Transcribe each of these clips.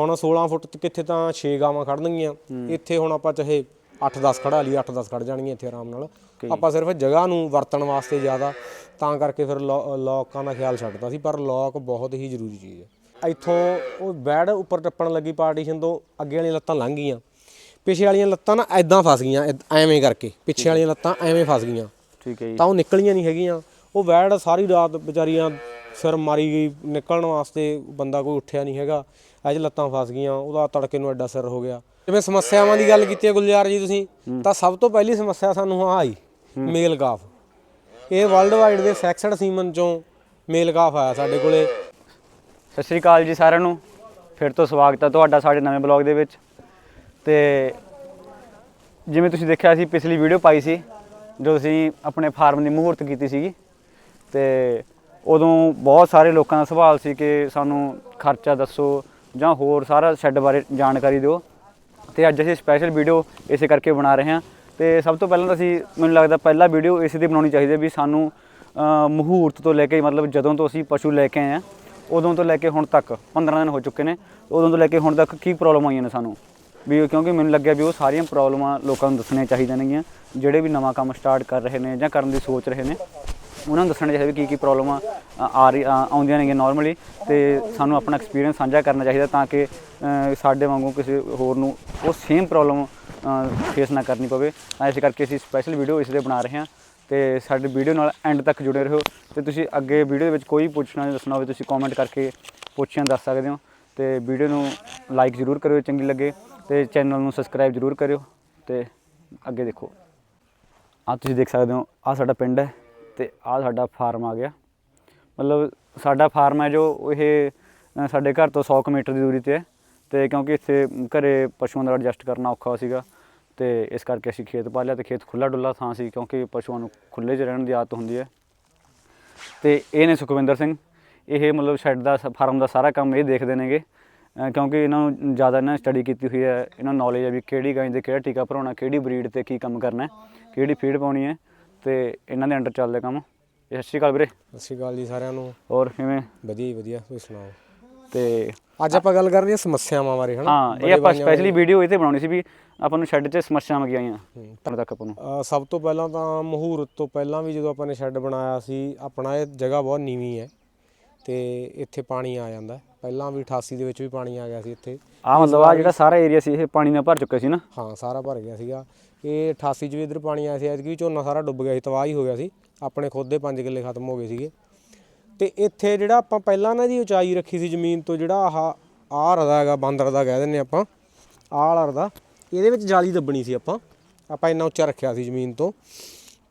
ਹੁਣ 16 ਫੁੱਟ ਚ ਕਿੱਥੇ ਤਾਂ 6 ਗਾਵਾਂ ਖੜਨਗੀਆਂ ਇੱਥੇ ਹੁਣ ਆਪਾਂ ਚਾਹੇ 8-10 ਖੜਾ ਲਈ 8-10 ਖੜ ਜਾਣਗੀਆਂ ਇੱਥੇ ਆਰਾਮ ਨਾਲ। ਆਪਾਂ ਸਿਰਫ ਜਗ੍ਹਾ ਨੂੰ ਵਰਤਣ ਵਾਸਤੇ ਜ਼ਿਆਦਾ ਤਾਂ ਕਰਕੇ ਫਿਰ ਲੌਕਾਂ ਦਾ ਖਿਆਲ ਛੱਡਦਾ ਸੀ ਪਰ ਲੌਕ ਬਹੁਤ ਹੀ ਜ਼ਰੂਰੀ ਚੀਜ਼ ਹੈ। ਇੱਥੋਂ ਉਹ ਬੈਡ ਉੱਪਰ ਟੱਪਣ ਲੱਗੀ ਪਾਰਟੀਸ਼ਨ ਤੋਂ ਅੱਗੇ ਵਾਲੀਆਂ ਲੱਤਾਂ ਲੰਘ ਗਈਆਂ। ਪਿਛੇ ਵਾਲੀਆਂ ਲੱਤਾਂ ਨਾ ਐਦਾਂ ਫਸ ਗਈਆਂ ਐਵੇਂ ਕਰਕੇ। ਪਿੱਛੇ ਵਾਲੀਆਂ ਲੱਤਾਂ ਐਵੇਂ ਫਸ ਗਈਆਂ। ਠੀਕ ਹੈ ਜੀ। ਤਾਂ ਉਹ ਨਿਕਲੀਆਂ ਨਹੀਂ ਹੈਗੀਆਂ। ਉਹ ਵੈੜ ਸਾਰੀ ਰਾਤ ਵਿਚਾਰੀਆਂ ਸਿਰ ਮਾਰੀ ਗਈ ਨਿਕਲਣ ਵਾਸਤੇ ਬੰਦਾ ਕੋਈ ਉੱਠਿਆ ਨਹੀਂ ਹੈਗਾ। ਅੱਜ ਲੱਤਾਂ ਫਸ ਗਈਆਂ, ਉਹਦਾ ਤੜਕੇ ਨੂੰ ਐਡਾ ਸਿਰ ਹੋ ਗਿਆ। ਜਿਵੇਂ ਸਮੱਸਿਆਵਾਂ ਦੀ ਗੱਲ ਕੀਤੀ ਹੈ ਗੁਲਜ਼ਾਰ ਜੀ ਤੁਸੀਂ, ਤਾਂ ਸਭ ਤੋਂ ਪਹਿਲੀ ਸਮੱਸਿਆ ਸਾਨੂੰ ਆ ਆਈ, ਮੇਲ ਗਾਫ। ਇਹ ਵਰਲਡ ਵਾਈਡ ਦੇ ਸੈਕਸਡ ਸੀਮਨ ਚੋਂ ਮੇਲ ਗਾਫ ਆਇਆ ਸਾਡੇ ਕੋਲੇ। ਸਤਿ ਸ਼੍ਰੀ ਅਕਾਲ ਜੀ ਸਾਰਿਆਂ ਨੂੰ। ਫਿਰ ਤੋਂ ਸਵਾਗਤ ਹੈ ਤੁਹਾਡਾ ਸਾਡੇ ਨਵੇਂ ਬਲੌਗ ਦੇ ਵਿੱਚ। ਤੇ ਜਿਵੇਂ ਤੁਸੀਂ ਦੇਖਿਆ ਸੀ, ਪਿਛਲੀ ਵੀਡੀਓ ਪਾਈ ਸੀ, ਜੋ ਅਸੀਂ ਆਪਣੇ ਫਾਰਮ ਦੀ ਮਹੂਰਤ ਕੀਤੀ ਸੀਗੀ, ਤੇ ਉਦੋਂ ਬਹੁਤ ਸਾਰੇ ਲੋਕਾਂ ਦਾ ਸਵਾਲ ਸੀ ਕਿ ਸਾਨੂੰ ਖਰਚਾ ਦੱਸੋ ਜਾਂ ਹੋਰ ਸਾਰਾ ਸ਼ੈੱਡ ਬਾਰੇ ਜਾਣਕਾਰੀ ਦਿਓ। ਤੇ ਅੱਜ ਅਸੀਂ ਸਪੈਸ਼ਲ ਵੀਡੀਓ ਇਸੇ ਕਰਕੇ ਬਣਾ ਰਹੇ ਹਾਂ। ਤੇ ਸਭ ਤੋਂ ਪਹਿਲਾਂ ਤਾਂ ਅਸੀਂ ਮੈਨੂੰ ਲੱਗਦਾ ਪਹਿਲਾ ਵੀਡੀਓ ਇਸੇ ਦੀ ਬਣਾਉਣੀ ਚਾਹੀਦੀ ਹੈ ਵੀ ਸਾਨੂੰ ਅਹ, ਮਹੂਰਤ ਤੋਂ ਲੈ ਕੇ ਮਤਲਬ ਜਦੋਂ ਤੋਂ ਅਸੀਂ ਪਸ਼ੂ ਲੈ ਕੇ ਆਏ ਆ ਉਦੋਂ ਤੋਂ ਲੈ ਕੇ ਹੁਣ ਤੱਕ 15 ਦਿਨ ਹੋ ਚੁੱਕੇ ਨੇ ਉਦੋਂ ਤੋਂ ਲੈ ਕੇ ਹੁਣ ਤੱਕ ਕੀ ਪ੍ਰੋਬਲਮ ਆਈਆਂ ਨੇ ਸਾਨੂੰ? ਵੀ ਕਿਉਂਕਿ ਮੈਨੂੰ ਲੱਗਿਆ ਵੀ ਉਹ ਸਾਰੀਆਂ ਪ੍ਰੋਬਲਮਾਂ ਲੋਕਾਂ ਨੂੰ ਦੱਸਣੀਆਂ ਚਾਹੀਦੀਆਂ ਨੇਗੀਆਂ ਜਿਹੜੇ ਵੀ ਨਵਾਂ ਕੰਮ ਸਟਾਰਟ ਕਰ ਰਹੇ ਨੇ ਜਾਂ ਕਰਨ ਦੀ ਸੋਚ ਰਹੇ ਨੇ। ਉਹਨਾਂ ਨੂੰ ਦੱਸਣਾ ਚਾਹੀਦਾ ਵੀ ਕੀ ਕੀ ਪ੍ਰੋਬਲਮਾਂ ਆ ਰਹੀ ਆਉਂਦੀਆਂ ਨੇਗੀਆਂ ਨਾਰਮਲੀ ਤੇ ਸਾਨੂੰ ਆਪਣਾ ਐਕਸਪੀਰੀਅੰਸ ਸਾਂਝਾ ਕਰਨਾ ਚਾਹੀਦਾ ਤਾਂ ਕਿ ਸਾਡੇ ਵਾਂਗੂ ਕਿਸੇ ਹੋਰ ਨੂੰ ਉਹ ਸੇਮ ਪ੍ਰੋਬਲਮ ਫੇਸ ਨਾ ਕਰਨੀ ਪਵੇ। ਤਾਂ ਇਸ ਕਰਕੇ ਅਸੀਂ ਸਪੈਸ਼ਲ ਵੀਡੀਓ ਇਸ ਦੇ ਬਣਾ ਰਹੇ ਹਾਂ ਤੇ ਸਾਡੇ ਵੀਡੀਓ ਨਾਲ ਐਂਡ ਤੱਕ ਜੁੜੇ ਰਹੋ ਤੇ ਤੁਸੀਂ ਅੱਗੇ ਵੀਡੀਓ ਦੇ ਵਿੱਚ ਕੋਈ ਪੁੱਛਣਾ ਜਾਂ ਦੱਸਣਾ ਹੋਵੇ ਤੁਸੀਂ ਕਮੈਂਟ ਕਰਕੇ ਪੁੱਛਿਆ ਦੱਸ ਸਕਦੇ ਹੋ ਤੇ ਵੀਡੀਓ ਨੂੰ ਲਾਈਕ ਜ਼ਰੂਰ ਕਰਿਓ, ਚੰਗੀ ਲੱਗੇ ਤੇ ਚੈਨਲ ਨੂੰ ਸਬਸਕ੍ਰਾਈਬ ਜ਼ਰੂਰ ਕਰਿਓ ਤੇ ਅੱਗੇ ਦੇਖੋ। ਆ ਤੁਸੀਂ ਦੇਖ ਸਕਦੇ ਹੋ ਆ ਸਾਡਾ ਪਿੰਡ ਹੈ। ਤੇ ਆਹ ਸਾਡਾ ਫਾਰਮ ਆ ਗਿਆ। ਮਤਲਬ ਸਾਡਾ ਫਾਰਮ ਹੈ ਜੋ ਇਹ ਸਾਡੇ ਘਰ ਤੋਂ 100 ਕੁ ਮੀਟਰ ਦੀ ਦੂਰੀ ਤੇ ਹੈ। ਤੇ ਕਿਉਂਕਿ ਇੱਥੇ ਘਰੇ ਪਸ਼ੂਆਂ ਦਾ ਐਡਜਸਟ ਕਰਨਾ ਔਖਾ ਸੀਗਾ। ਤੇ ਇਸ ਕਰਕੇ ਅਸੀਂ ਖੇਤ ਪਾ ਲਿਆ ਤੇ ਖੇਤ ਖੁੱਲਾ ਡੁੱਲਾ ਥਾਂ ਸੀ ਕਿਉਂਕਿ ਪਸ਼ੂਆਂ ਨੂੰ ਖੁੱਲੇ 'ਚ ਰਹਿਣ ਦੀ ਆਦਤ ਹੁੰਦੀ ਹੈ। ਤੇ ਇਹ ਨੇ ਸੁਖਵਿੰਦਰ ਸਿੰਘ। ਇਹ ਮਤਲਬ ਸ਼ੈੱਡ ਦਾ ਸ- ਫਾਰਮ ਦਾ ਸਾਰਾ ਕੰਮ ਇਹ ਦੇਖਦੇ ਨੇਗੇ। ਕਿਉਂਕਿ ਇਹਨਾਂ ਨੂੰ ਜ਼ਿਆਦਾ ਇਹਨਾਂ ਸਟੱਡੀ ਕੀਤੀ ਹੋਈ ਹੈ। ਇਹਨਾਂ ਨੂੰ ਨੌਲੇਜ ਹੈ ਵੀ ਕਿਹੜੀ ਗਾਂ ਦੇ ਕਿਹੜਾ ਟੀਕਾ ਭਰਾਉਣਾ ਕਿਹੜੀ ਬਰੀਡ ਤੇ ਕੀ ਕੰਮ ਕਰਨਾ ਕਿਹੜੀ ਫੀਡ ਪਾਉਣੀ ਹੈ। ਤੇ ਇਹਨਾਂ ਦੇ ਅੰਡਰ ਚੱਲਦਾ ਕੰਮ। ਸਤਿ ਸ਼੍ਰੀ ਅਕਾਲ ਵੀਰੇ। ਸਤਿ ਸ਼੍ਰੀ ਅਕਾਲ ਜੀ ਸਾਰਿਆਂ ਨੂੰ। ਹੋਰ ਕਿਵੇਂ? ਵਧੀਆ ਜੀ ਵਧੀਆ ਤੁਸੀਂ ਸੁਣਾਓ? ਤੇ ਅੱਜ ਆਪਾਂ ਗੱਲ ਕਰ ਰਹੇ ਹਾਂ ਸਮੱਸਿਆਵਾਂ ਬਾਰੇ ਹਨਾ? ਹਾਂ ਇਹ ਆਪਾਂ ਸਪੈਸ਼ਲੀ ਵੀਡੀਓ ਇਹ ਤੇ ਬਣਾਉਣੀ ਸੀ ਵੀ ਆਪਾਂ ਨੂੰ ਸ਼ੈੱਡ 'ਚ ਸਮੱਸਿਆਵਾਂ ਕੀ ਆਈਆਂ ਤਾਂ ਤੱਕ ਆਪਾਂ ਨੂੰ। ਸਭ ਤੋਂ ਪਹਿਲਾਂ ਤਾਂ ਮਹੂਰਤ ਤੋਂ ਪਹਿਲਾਂ ਵੀ ਜਦੋਂ ਆਪਾਂ ਨੇ ਸ਼ੈੱਡ ਬਣਾਇਆ ਸੀ ਆਪਣਾ ਇਹ ਜਗ੍ਹਾ ਬਹੁਤ ਨੀਵੀਂ ਹੈ ਤੇ ਇੱਥੇ ਪਾਣੀ ਆ ਜਾਂਦਾ। ਪਹਿਲਾਂ ਵੀ 88 ਦੇ ਵਿੱਚ ਵੀ ਪਾਣੀ ਆ ਗਿਆ ਸੀ ਇੱਥੇ। ਆ ਮਤਲਬ ਆ ਜਿਹੜਾ ਸਾਰਾ ਏਰੀਆ ਸੀ ਇਹ ਪਾਣੀ ਨਾਲ ਭਰ ਚੁੱਕਾ ਸੀ ਨਾ? ਹਾਂ ਸਾਰਾ ਭਰ ਗਿਆ ਸੀਗਾ। ਇਹ 88 ਚ ਵੀ ਇਧਰ ਪਾਣੀ ਆਇਆ ਸੀ, ਐਤਕੀ ਵੀ ਝੋਨਾ ਸਾਰਾ ਡੁੱਬ ਗਿਆ ਸੀ, ਤਬਾਹ ਹੀ ਹੋ ਗਿਆ ਸੀ। ਆਪਣੇ ਖੁਦ ਦੇ 5 ਕਿੱਲੇ ਖਤਮ ਹੋ ਗਏ ਸੀਗੇ। ਤੇ ਇੱਥੇ ਜਿਹੜਾ ਆਪਾਂ ਪਹਿਲਾਂ ਨਾ ਜੀ ਉਚਾਈ ਰੱਖੀ ਸੀ ਜ਼ਮੀਨ ਤੋਂ, ਜਿਹੜਾ ਆਹ ਆਹ ਰਦਾ ਹੈਗਾ ਬਾਂਦਰ ਦਾ ਕਹਿ ਦਿੰਨੇ ਆਪਾਂ, ਆਹ ਵਾਲਾ ਰਦਾ, ਇਹਦੇ ਵਿੱਚ ਜਾਲੀ ਦੱਬਣੀ ਸੀ ਆਪਾਂ। ਆਪਾਂ ਇੰਨਾ ਉੱਚਾ ਰੱਖਿਆ ਸੀ ਜ਼ਮੀਨ ਤੋਂ।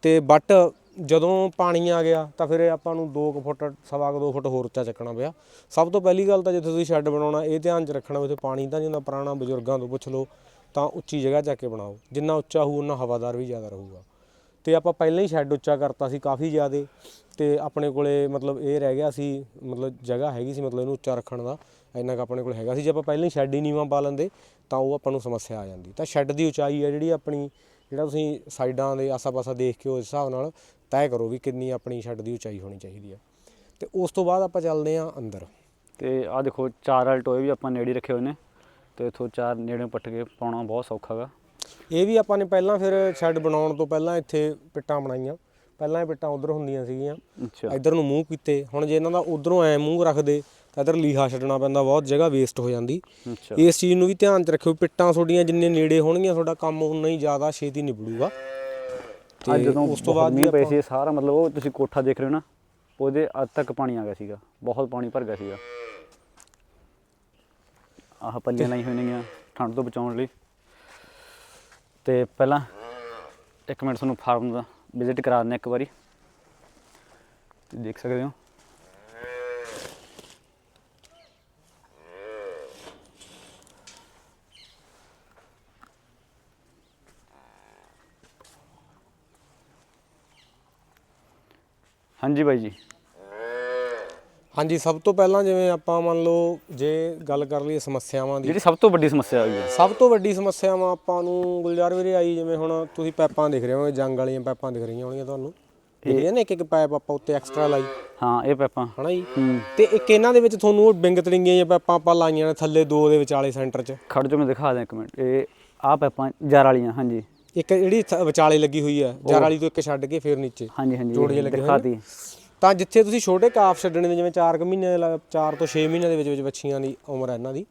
ਤੇ ਬਟ ਜਦੋਂ ਪਾਣੀ ਆ ਗਿਆ, ਤਾਂ ਫਿਰ ਆਪਾਂ ਨੂੰ 2 ਫੁੱਟ, ਸਵਾ ਕੁ 2 ਫੁੱਟ ਹੋਰ ਉੱਚਾ ਚੱਕਣਾ ਪਿਆ। ਸਭ ਤੋਂ ਪਹਿਲੀ ਗੱਲ ਤਾਂ ਜਿੱਥੇ ਤੁਸੀਂ ਸ਼ੈੱਡ ਬਣਾਉਣਾ, ਇਹ ਧਿਆਨ 'ਚ ਰੱਖਣਾ ਵੀ ਉੱਥੇ ਪਾਣੀ ਤਾਂ ਨਹੀਂ ਹੁੰਦਾ, ਪੁਰਾਣਾ ਬਜ਼ੁਰਗਾਂ ਤੋਂ ਪੁੱਛ ਲਓ। ਤਾਂ ਉੱਚੀ ਜਗ੍ਹਾ ਚੱਕ ਕੇ ਬਣਾਓ। ਜਿੰਨਾ ਉੱਚਾ ਹੋਊ, ਉਨਾ ਹਵਾਦਾਰ ਵੀ ਜ਼ਿਆਦਾ ਰਹੂਗਾ। ਤੇ ਆਪਾਂ ਪਹਿਲਾਂ ਹੀ ਸ਼ੈੱਡ ਉੱਚਾ ਕਰਤਾ ਸੀ ਕਾਫੀ ਜ਼ਿਆਦੇ। ਤੇ ਆਪਣੇ ਕੋਲੇ ਮਤਲਬ ਇਹ ਰਹਿ ਗਿਆ ਸੀ, ਮਤਲਬ ਜਗ੍ਹਾ ਹੈਗੀ ਸੀ ਮਤਲਬ ਇਹਨੂੰ ਉੱਚਾ ਰੱਖਣ ਦਾ। ਇੰਨਾ ਕੁ ਆਪਣੇ ਕੋਲ ਹੈਗਾ ਸੀ। ਜੇ ਆਪਾਂ ਪਹਿਲਾਂ ਹੀ ਸ਼ੈੱਡ ਹੀ ਨੀਵਾਂ ਪਾ ਲੈਂਦੇ, ਤਾਂ ਉਹ ਆਪਾਂ ਨੂੰ ਸਮੱਸਿਆ ਆ ਜਾਂਦੀ। ਤਾਂ ਸ਼ੈੱਡ ਦੀ ਉਚਾਈ ਹੈ ਜਿਹੜੀ ਆਪਣੀ, ਜਿਹੜਾ ਤੁਸੀਂ ਸਾਈਡਾਂ ਦੇ ਆਸਾ-ਪਾਸਾ ਦੇਖ ਕੇ ਉਸ ਹਿਸਾਬ ਨਾਲ ਤੈਅ ਕਰੋ ਵੀ ਕਿੰਨੀ ਆਪਣੀ ਸ਼ੈੱਡ ਦੀ ਉਚਾਈ ਹੋਣੀ ਚਾਹੀਦੀ ਹੈ ਤੇ ਉਸ ਤੋਂ ਬਾਅਦ ਆਪਾਂ ਚੱਲਦੇ ਹਾਂ ਅੰਦਰ। ਤੇ ਆ ਦੇਖੋ, ਚਾਰ ਵਾਲੇ ਟੋਏ ਵੀ ਆਪਾਂ ਨੇੜੇ ਹੀ ਰੱਖੇ ਹੋਏ ਨੇ। ਤੇ ਇਥੋਂ ਚਾਰ ਨੇੜੇ ਪੱਟ ਕੇ ਪਾਉਣਾ ਬਹੁਤ ਸੌਖਾ ਗਾ। ਇਹ ਵੀ ਆਪਾਂ ਨੇ ਪਹਿਲਾਂ ਫਿਰ ਸ਼ੈੱਡ ਬਣਾਉਣ ਤੋਂ ਪਹਿਲਾਂ ਇੱਥੇ ਪਿੱਟਾਂ ਬਣਾਈਆਂ। ਪਹਿਲਾਂ ਇਹ ਪਿੱਟਾਂ ਉਧਰ ਹੁੰਦੀਆਂ ਸੀਗੀਆਂ। ਅੱਛਾ। ਇਧਰ ਨੂੰ ਮੂੰਹ ਕੀਤੇ। ਹੁਣ ਜੇ ਇਹਨਾਂ ਦਾ ਉਧਰੋਂ ਐ ਮੂੰਹ ਰੱਖਦੇ ਤਾਂ ਇਧਰ ਲੀਹਾ ਛੱਡਣਾ ਪੈਂਦਾ ਬਹੁਤ ਜਗ੍ਹਾ ਵੇਸਟ ਹੋ ਜਾਂਦੀ। ਅੱਛਾ। ਇਸ ਚੀਜ਼ ਨੂੰ ਵੀ ਧਿਆਨ 'ਚ ਰੱਖਿਓ ਪਿੱਟਾਂ ਤੁਹਾਡੀਆਂ ਜਿੰਨੇ ਨੇੜੇ ਹੋਣਗੀਆਂ ਤੁਹਾਡਾ ਕੰਮ ਉਨਾ ਹੀ ਜ਼ਿਆਦਾ ਛੇਤੀ ਨਿਬੜੂਗਾ। ਆ ਜਦੋਂ ਉਸ ਤੋਂ ਬਾਅਦ ਮੀਂਹ ਵੀ ਪਏ ਸੀ ਸਾਰਾ ਮਤਲਬ ਉਹ ਤੁਸੀਂ ਕੋਠਾ ਦੇਖ ਰਹੇ ਹੋ ਨਾ ਉਹਦੇ ਅੱਧ ਤੱਕ ਪਾਣੀ ਆ ਗਿਆ ਸੀਗਾ। ਬਹੁਤ ਪਾਣੀ ਭਰ ਗਿਆ ਸੀਗਾ। ਆਹ ਪੱਲੀਆਂ ਲਾਈ ਹੋਈਆਂ ਨੇਗੀਆਂ ਠੰਡ ਤੋਂ ਬਚਾਉਣ ਲਈ। ਤੇ ਪਹਿਲਾਂ ਇੱਕ ਮਿੰਟ ਤੁਹਾਨੂੰ ਫਾਰਮ ਦਾ ਵਿਜ਼ਿਟ ਕਰਾ ਦਿੰਦੇ ਇੱਕ ਵਾਰੀ। ਤੇ ਦੇਖ ਸਕਦੇ ਹੋ। ਹਾਂਜੀ ਬਾਈ ਜੀ। ਹਾਂਜੀ ਸਭ ਤੋਂ ਪਹਿਲਾਂ ਜਿਵੇਂ ਆਪਾਂ ਮੰਨ ਲਓ ਜੇ ਗੱਲ ਕਰ ਲਈਏ ਸਮੱਸਿਆਵਾਂ ਦੀ। ਜਿਹੜੀ ਸਭ ਤੋਂ ਵੱਡੀ ਸਮੱਸਿਆ ਹੋਈ ਹੈ। ਸਭ ਤੋਂ ਵੱਡੀ ਸਮੱਸਿਆਵਾਂ ਆਪਾਂ ਨੂੰ ਗੁਲਜ਼ਾਰ ਵੀਰੇ ਆਈ ਜਿਵੇਂ ਹੁਣ ਤੁਸੀਂ ਪੈਪਾਂ ਦਿਖ ਰਹੇ ਹੋ ਜੰਗ ਵਾਲੀਆਂ ਪੈਪਾਂ ਦਿਖ ਰਹੀਆਂ ਹੋਣਗੀਆਂ ਤੁਹਾਨੂੰ। ਇਹ ਨੇ ਇੱਕ ਇੱਕ ਪਾਈਪ ਆਪਾਂ ਉੱਤੇ ਐਕਸਟਰਾ ਲਾਈ। ਹਾਂ ਇਹ ਪੈਪਾਂ। ਹਨਾ ਜੀ? ਤੇ ਇੱਕ ਇਹਨਾਂ ਦੇ ਵਿੱਚ ਤੁਹਾਨੂੰ ਉਹ ਬਿੰਗ ਤੜਿੰਗੀਆਂ ਜਾਂ ਪਾਈਪਾਂ ਆਪਾਂ ਲਾਈਆਂ ਨੇ ਥੱਲੇ ਦੋ ਦੇ ਵਿਚਾਲੇ ਸੈਂਟਰ 'ਚ। ਖੜ ਜੋ ਮੈਂ ਦਿਖਾ ਦਿਆਂ ਇੱਕ ਮਿੰਟ। ਇਹ ਆ ਪੈਪਾਂ ਜਰ ਵਾਲੀਆਂ ਹਾਂਜੀ। ਇੱਕ ਜਿਹੜੀ ਵਿਚਾਲੇ ਲੱਗੀ ਹੋਈ ਹੈ ਜਰ ਵਾਲੀ ਤੋਂ ਇੱਕ ਛੱਡ ਕੇ ਫਿਰ ਨੀਚੇ। ਹਾਂਜੀ ਹਾਂਜੀ ਜੋੜੀਆਂ ਲੱਗੀਆਂ ਦਿਖਾਤੀ ਤਾਂ ਜਿੱਥੇ ਤੁਸੀਂ ਛੋਟੇ ਕਾਫ ਛੱਡਣੇ ਨੇ ਜਿਵੇਂ 4 ਕੁ ਮਹੀਨੇ 4 ਤੋਂ 6 ਮਹੀਨੇ ਦੇ ਵਿੱਚ ਵਿੱਚ ਬੱਚੀਆਂ ਦੀ ਉਮਰ ਹੈ ਇਹਨਾਂ ਦੀ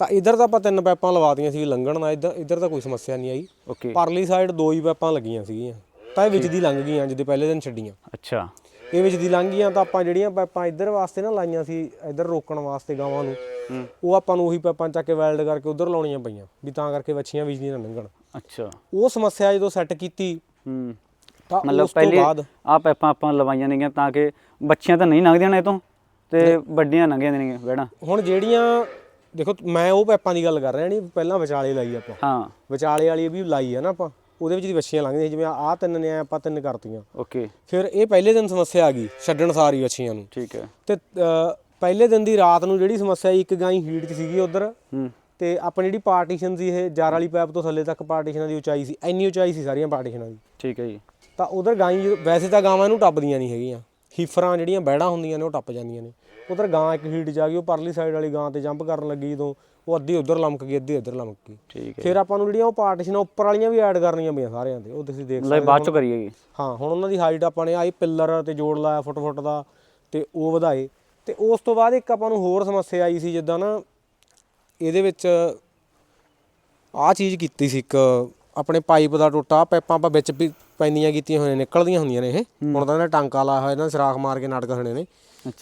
ਤਾਂ ਇਧਰ ਤਾਂ ਆਪਾਂ ਤਿੰਨ ਪਾਈਪਾਂ ਲਵਾਤੀਆਂ ਸੀ ਲੰਘਣ ਦਾ ਇਧਰ ਇਧਰ ਤਾਂ ਕੋਈ ਸਮੱਸਿਆ ਨਹੀਂ ਆਈ। ਓਕੇ। ਪਰਲੀ ਸਾਈਡ ਦੋ ਹੀ ਪਾਈਪਾਂ ਲੱਗੀਆਂ ਸੀਗੀਆਂ ਤਾਂ ਇਹ ਵਿੱਚ ਦੀ ਲੰਘ ਗਈਆਂ ਜਿਹਦੇ ਪਹਿਲੇ ਦਿਨ ਛੱਡੀਆਂ। ਅੱਛਾ। ਇਹ ਵਿੱਚ ਦੀ ਲੰਘ ਗਈਆਂ ਤਾਂ ਆਪਾਂ ਜਿਹੜੀਆਂ ਪਾਈਪਾਂ ਇੱਧਰ ਵਾਸਤੇ ਨਾ ਲਾਈਆਂ ਸੀ ਇੱਧਰ ਰੋਕਣ ਵਾਸਤੇ ਗਾਵਾਂ ਨੂੰ ਉਹ ਆਪਾਂ ਨੂੰ ਉਹੀ ਪਾਈਪਾਂ ਚੱਕ ਕੇ ਵੈਲਡ ਕਰਕੇ ਉਧਰ ਲਾਉਣੀਆਂ ਪਈਆਂ ਵੀ ਤਾਂ ਕਰਕੇ ਵਿੱਚ ਦੀ ਨਾ ਲੰਘਣ। ਅੱਛਾ। ਉਹ ਸਮੱਸਿਆ ਜਦੋਂ ਸੈੱਟ ਕੀਤੀ ਹੂੰ। ਤਾਂ ਮਤਲਬ ਉਸ ਤੋਂ ਪਹਿਲੇ ਬਾਅਦ ਆ ਪੈਪਾਂ ਆਪਾਂ ਲਵਾਈਆਂ ਨੇਗੀਆਂ ਤਾਂ ਕਿ ਬੱਚੀਆਂ ਤਾਂ ਨਹੀਂ ਲੰਘਦੀਆਂ ਨੇ ਇਹ ਤੋਂ ਤੇ ਵੱਡੀਆਂ ਲੰਘੀਆਂ ਨੇ ਬੈਣਾ ਹੁਣ ਜਿਹੜੀਆਂ ਦੇਖੋ ਮੈਂ ਉਹ ਪਾਈਪਾਂ ਦੀ ਗੱਲ ਕਰ ਰਿਹਾ ਨਹੀਂ ਪਹਿਲਾਂ ਵਿਚਾਲੇ ਲਾਈ ਆਪਾਂ। ਹਾਂ। ਵਿਚਾਲੇ ਵਾਲੀ ਵੀ ਲਾਈ ਹੈ ਨਾ ਆਪਾਂ ਉਹਦੇ ਵਿੱਚ ਦੀ ਬੱਚੀਆਂ ਲੰਘਦੀਆਂ ਜਿਵੇਂ ਆਹ ਤਿੰਨ ਨੇ ਆਪਾਂ ਤਿੰਨ ਕਰਤੀਆਂ। ਓਕੇ। ਫਿਰ ਇਹ ਪਹਿਲੇ ਦਿਨ ਸਮੱਸਿਆ ਆ ਗਈ ਛੱਡਣ ਸਾਰੀ ਬੱਚੀਆਂ ਨੂੰ। ਠੀਕ ਹੈ। ਤੇ ਅ, ਪਹਿਲੇ ਦਿਨ ਦੀ ਰਾਤ ਨੂੰ ਜਿਹੜੀ ਸਮੱਸਿਆ ਆਈ, ਇੱਕ ਗਾਂ ਹੀਟ 'ਚ ਸੀਗੀ ਉਧਰ। ਹੂੰ। ਤੇ ਆਪਣੀ ਜਿਹੜੀ ਪਾਰਟੀਸ਼ਨ ਸੀ ਇਹ ਜਾਰ ਵਾਲੀ ਪਾਈਪ ਤੋਂ ਥੱਲੇ ਤੱਕ ਪਾਰਟੀਸ਼ਨਾਂ ਦੀ ਉਚਾਈ ਸੀ ਇੰਨੀ ਉਚਾਈ ਸੀ ਸਾਰੀਆਂ ਪਾਰਟੀਸ਼ਨਾਂ ਦੀ। ਠੀਕ ਹੈ ਜੀ। ਤਾਂ ਉਧਰ ਗਾਂ ਹੀ- ਵੈਸੇ ਤਾਂ ਗਾਵਾਂ ਨੂੰ ਟੱਪਦੀਆਂ ਨਹੀਂ ਹੈਗੀਆਂ। ਹੀਫਰਾਂ ਜਿਹੜੀਆਂ ਬੈੜਾਂ ਹੁੰਦੀਆਂ ਨੇ ਉਹ ਟੱਪ ਜਾਂਦੀਆਂ ਨੇ। ਉਧਰ ਗਾਂ ਇੱਕ ਹੀਟ ਆ ਗਈ ਉਹ ਪਰਲੀ ਸਾਈਡ ਵਾਲੀ ਗਾਂ ਤੇ ਜੰਪ ਕਰਨ ਲੱਗੀ ਜਦੋਂ ਉਹ ਅੱਧੀ ਉਧਰ ਲਮਕ ਗਈ ਅੱਧੀ ਇੱਧਰ ਲਮਕ ਗਈ। ਠੀਕ ਹੈ ਫਿਰ ਆਪਾਂ ਨੂੰ ਜਿਹੜੀਆਂ ਉਹ ਪਾਰਟੀਸ਼ਨਾਂ ਉੱਪਰ ਵਾਲੀਆਂ ਵੀ ਐਡ ਕਰਨੀਆਂ ਪਈਆਂ ਸਾਰਿਆਂ ਤੇ ਉਹ ਤੁਸੀਂ ਦੇਖ ਮਤਲਬ ਬਾਅਦ ਚੋਂ ਕਰੀਏ ਜੀ। ਹਾਂ ਹੁਣ ਉਹਨਾਂ ਦੀ ਹਾਈਟ ਆਪਾਂ ਨੇ ਆਈ ਪਿੱਲਰ ਤੇ ਜੋੜ ਲਾਇਆ ਫੁੱਟ ਫੁੱਟ ਦਾ ਤੇ ਉਹ ਵਧਾਏ। ਤੇ ਉਸ ਤੋਂ ਬਾਅਦ ਇੱਕ ਆਪਾਂ ਨੂੰ ਹੋਰ ਸਮੱਸਿਆ ਆਈ ਸੀ ਜਿੱਦਾਂ ਨਾ ਇਹਦੇ ਵਿੱਚ ਆਹ ਚੀਜ਼ ਕੀਤੀ ਸੀ ਇੱਕ ਆਪਣੇ ਪਾਈਪ ਦਾ ਟੁੱਟਾ ਪਾਈਪਾਂ ਆਪਾਂ ਵਿੱਚ ਵੀ ਪੈਂਦੀਆਂ ਕੀਤੀਆਂ ਹੋਈਆਂ ਨੇ, ਨਿਕਲਦੀਆਂ ਹੁੰਦੀਆਂ ਨੇ ਇਹ। ਹੁਣ ਤਾਂ ਇਹਨਾਂ ਟਾਂਕਾ ਲਾਇਆ ਹੋਇਆ ਇਹਨਾਂ ਸਰਾਖ ਮਾਰ ਕੇ ਨਾਟਕ ਖੜੇ ਨੇ।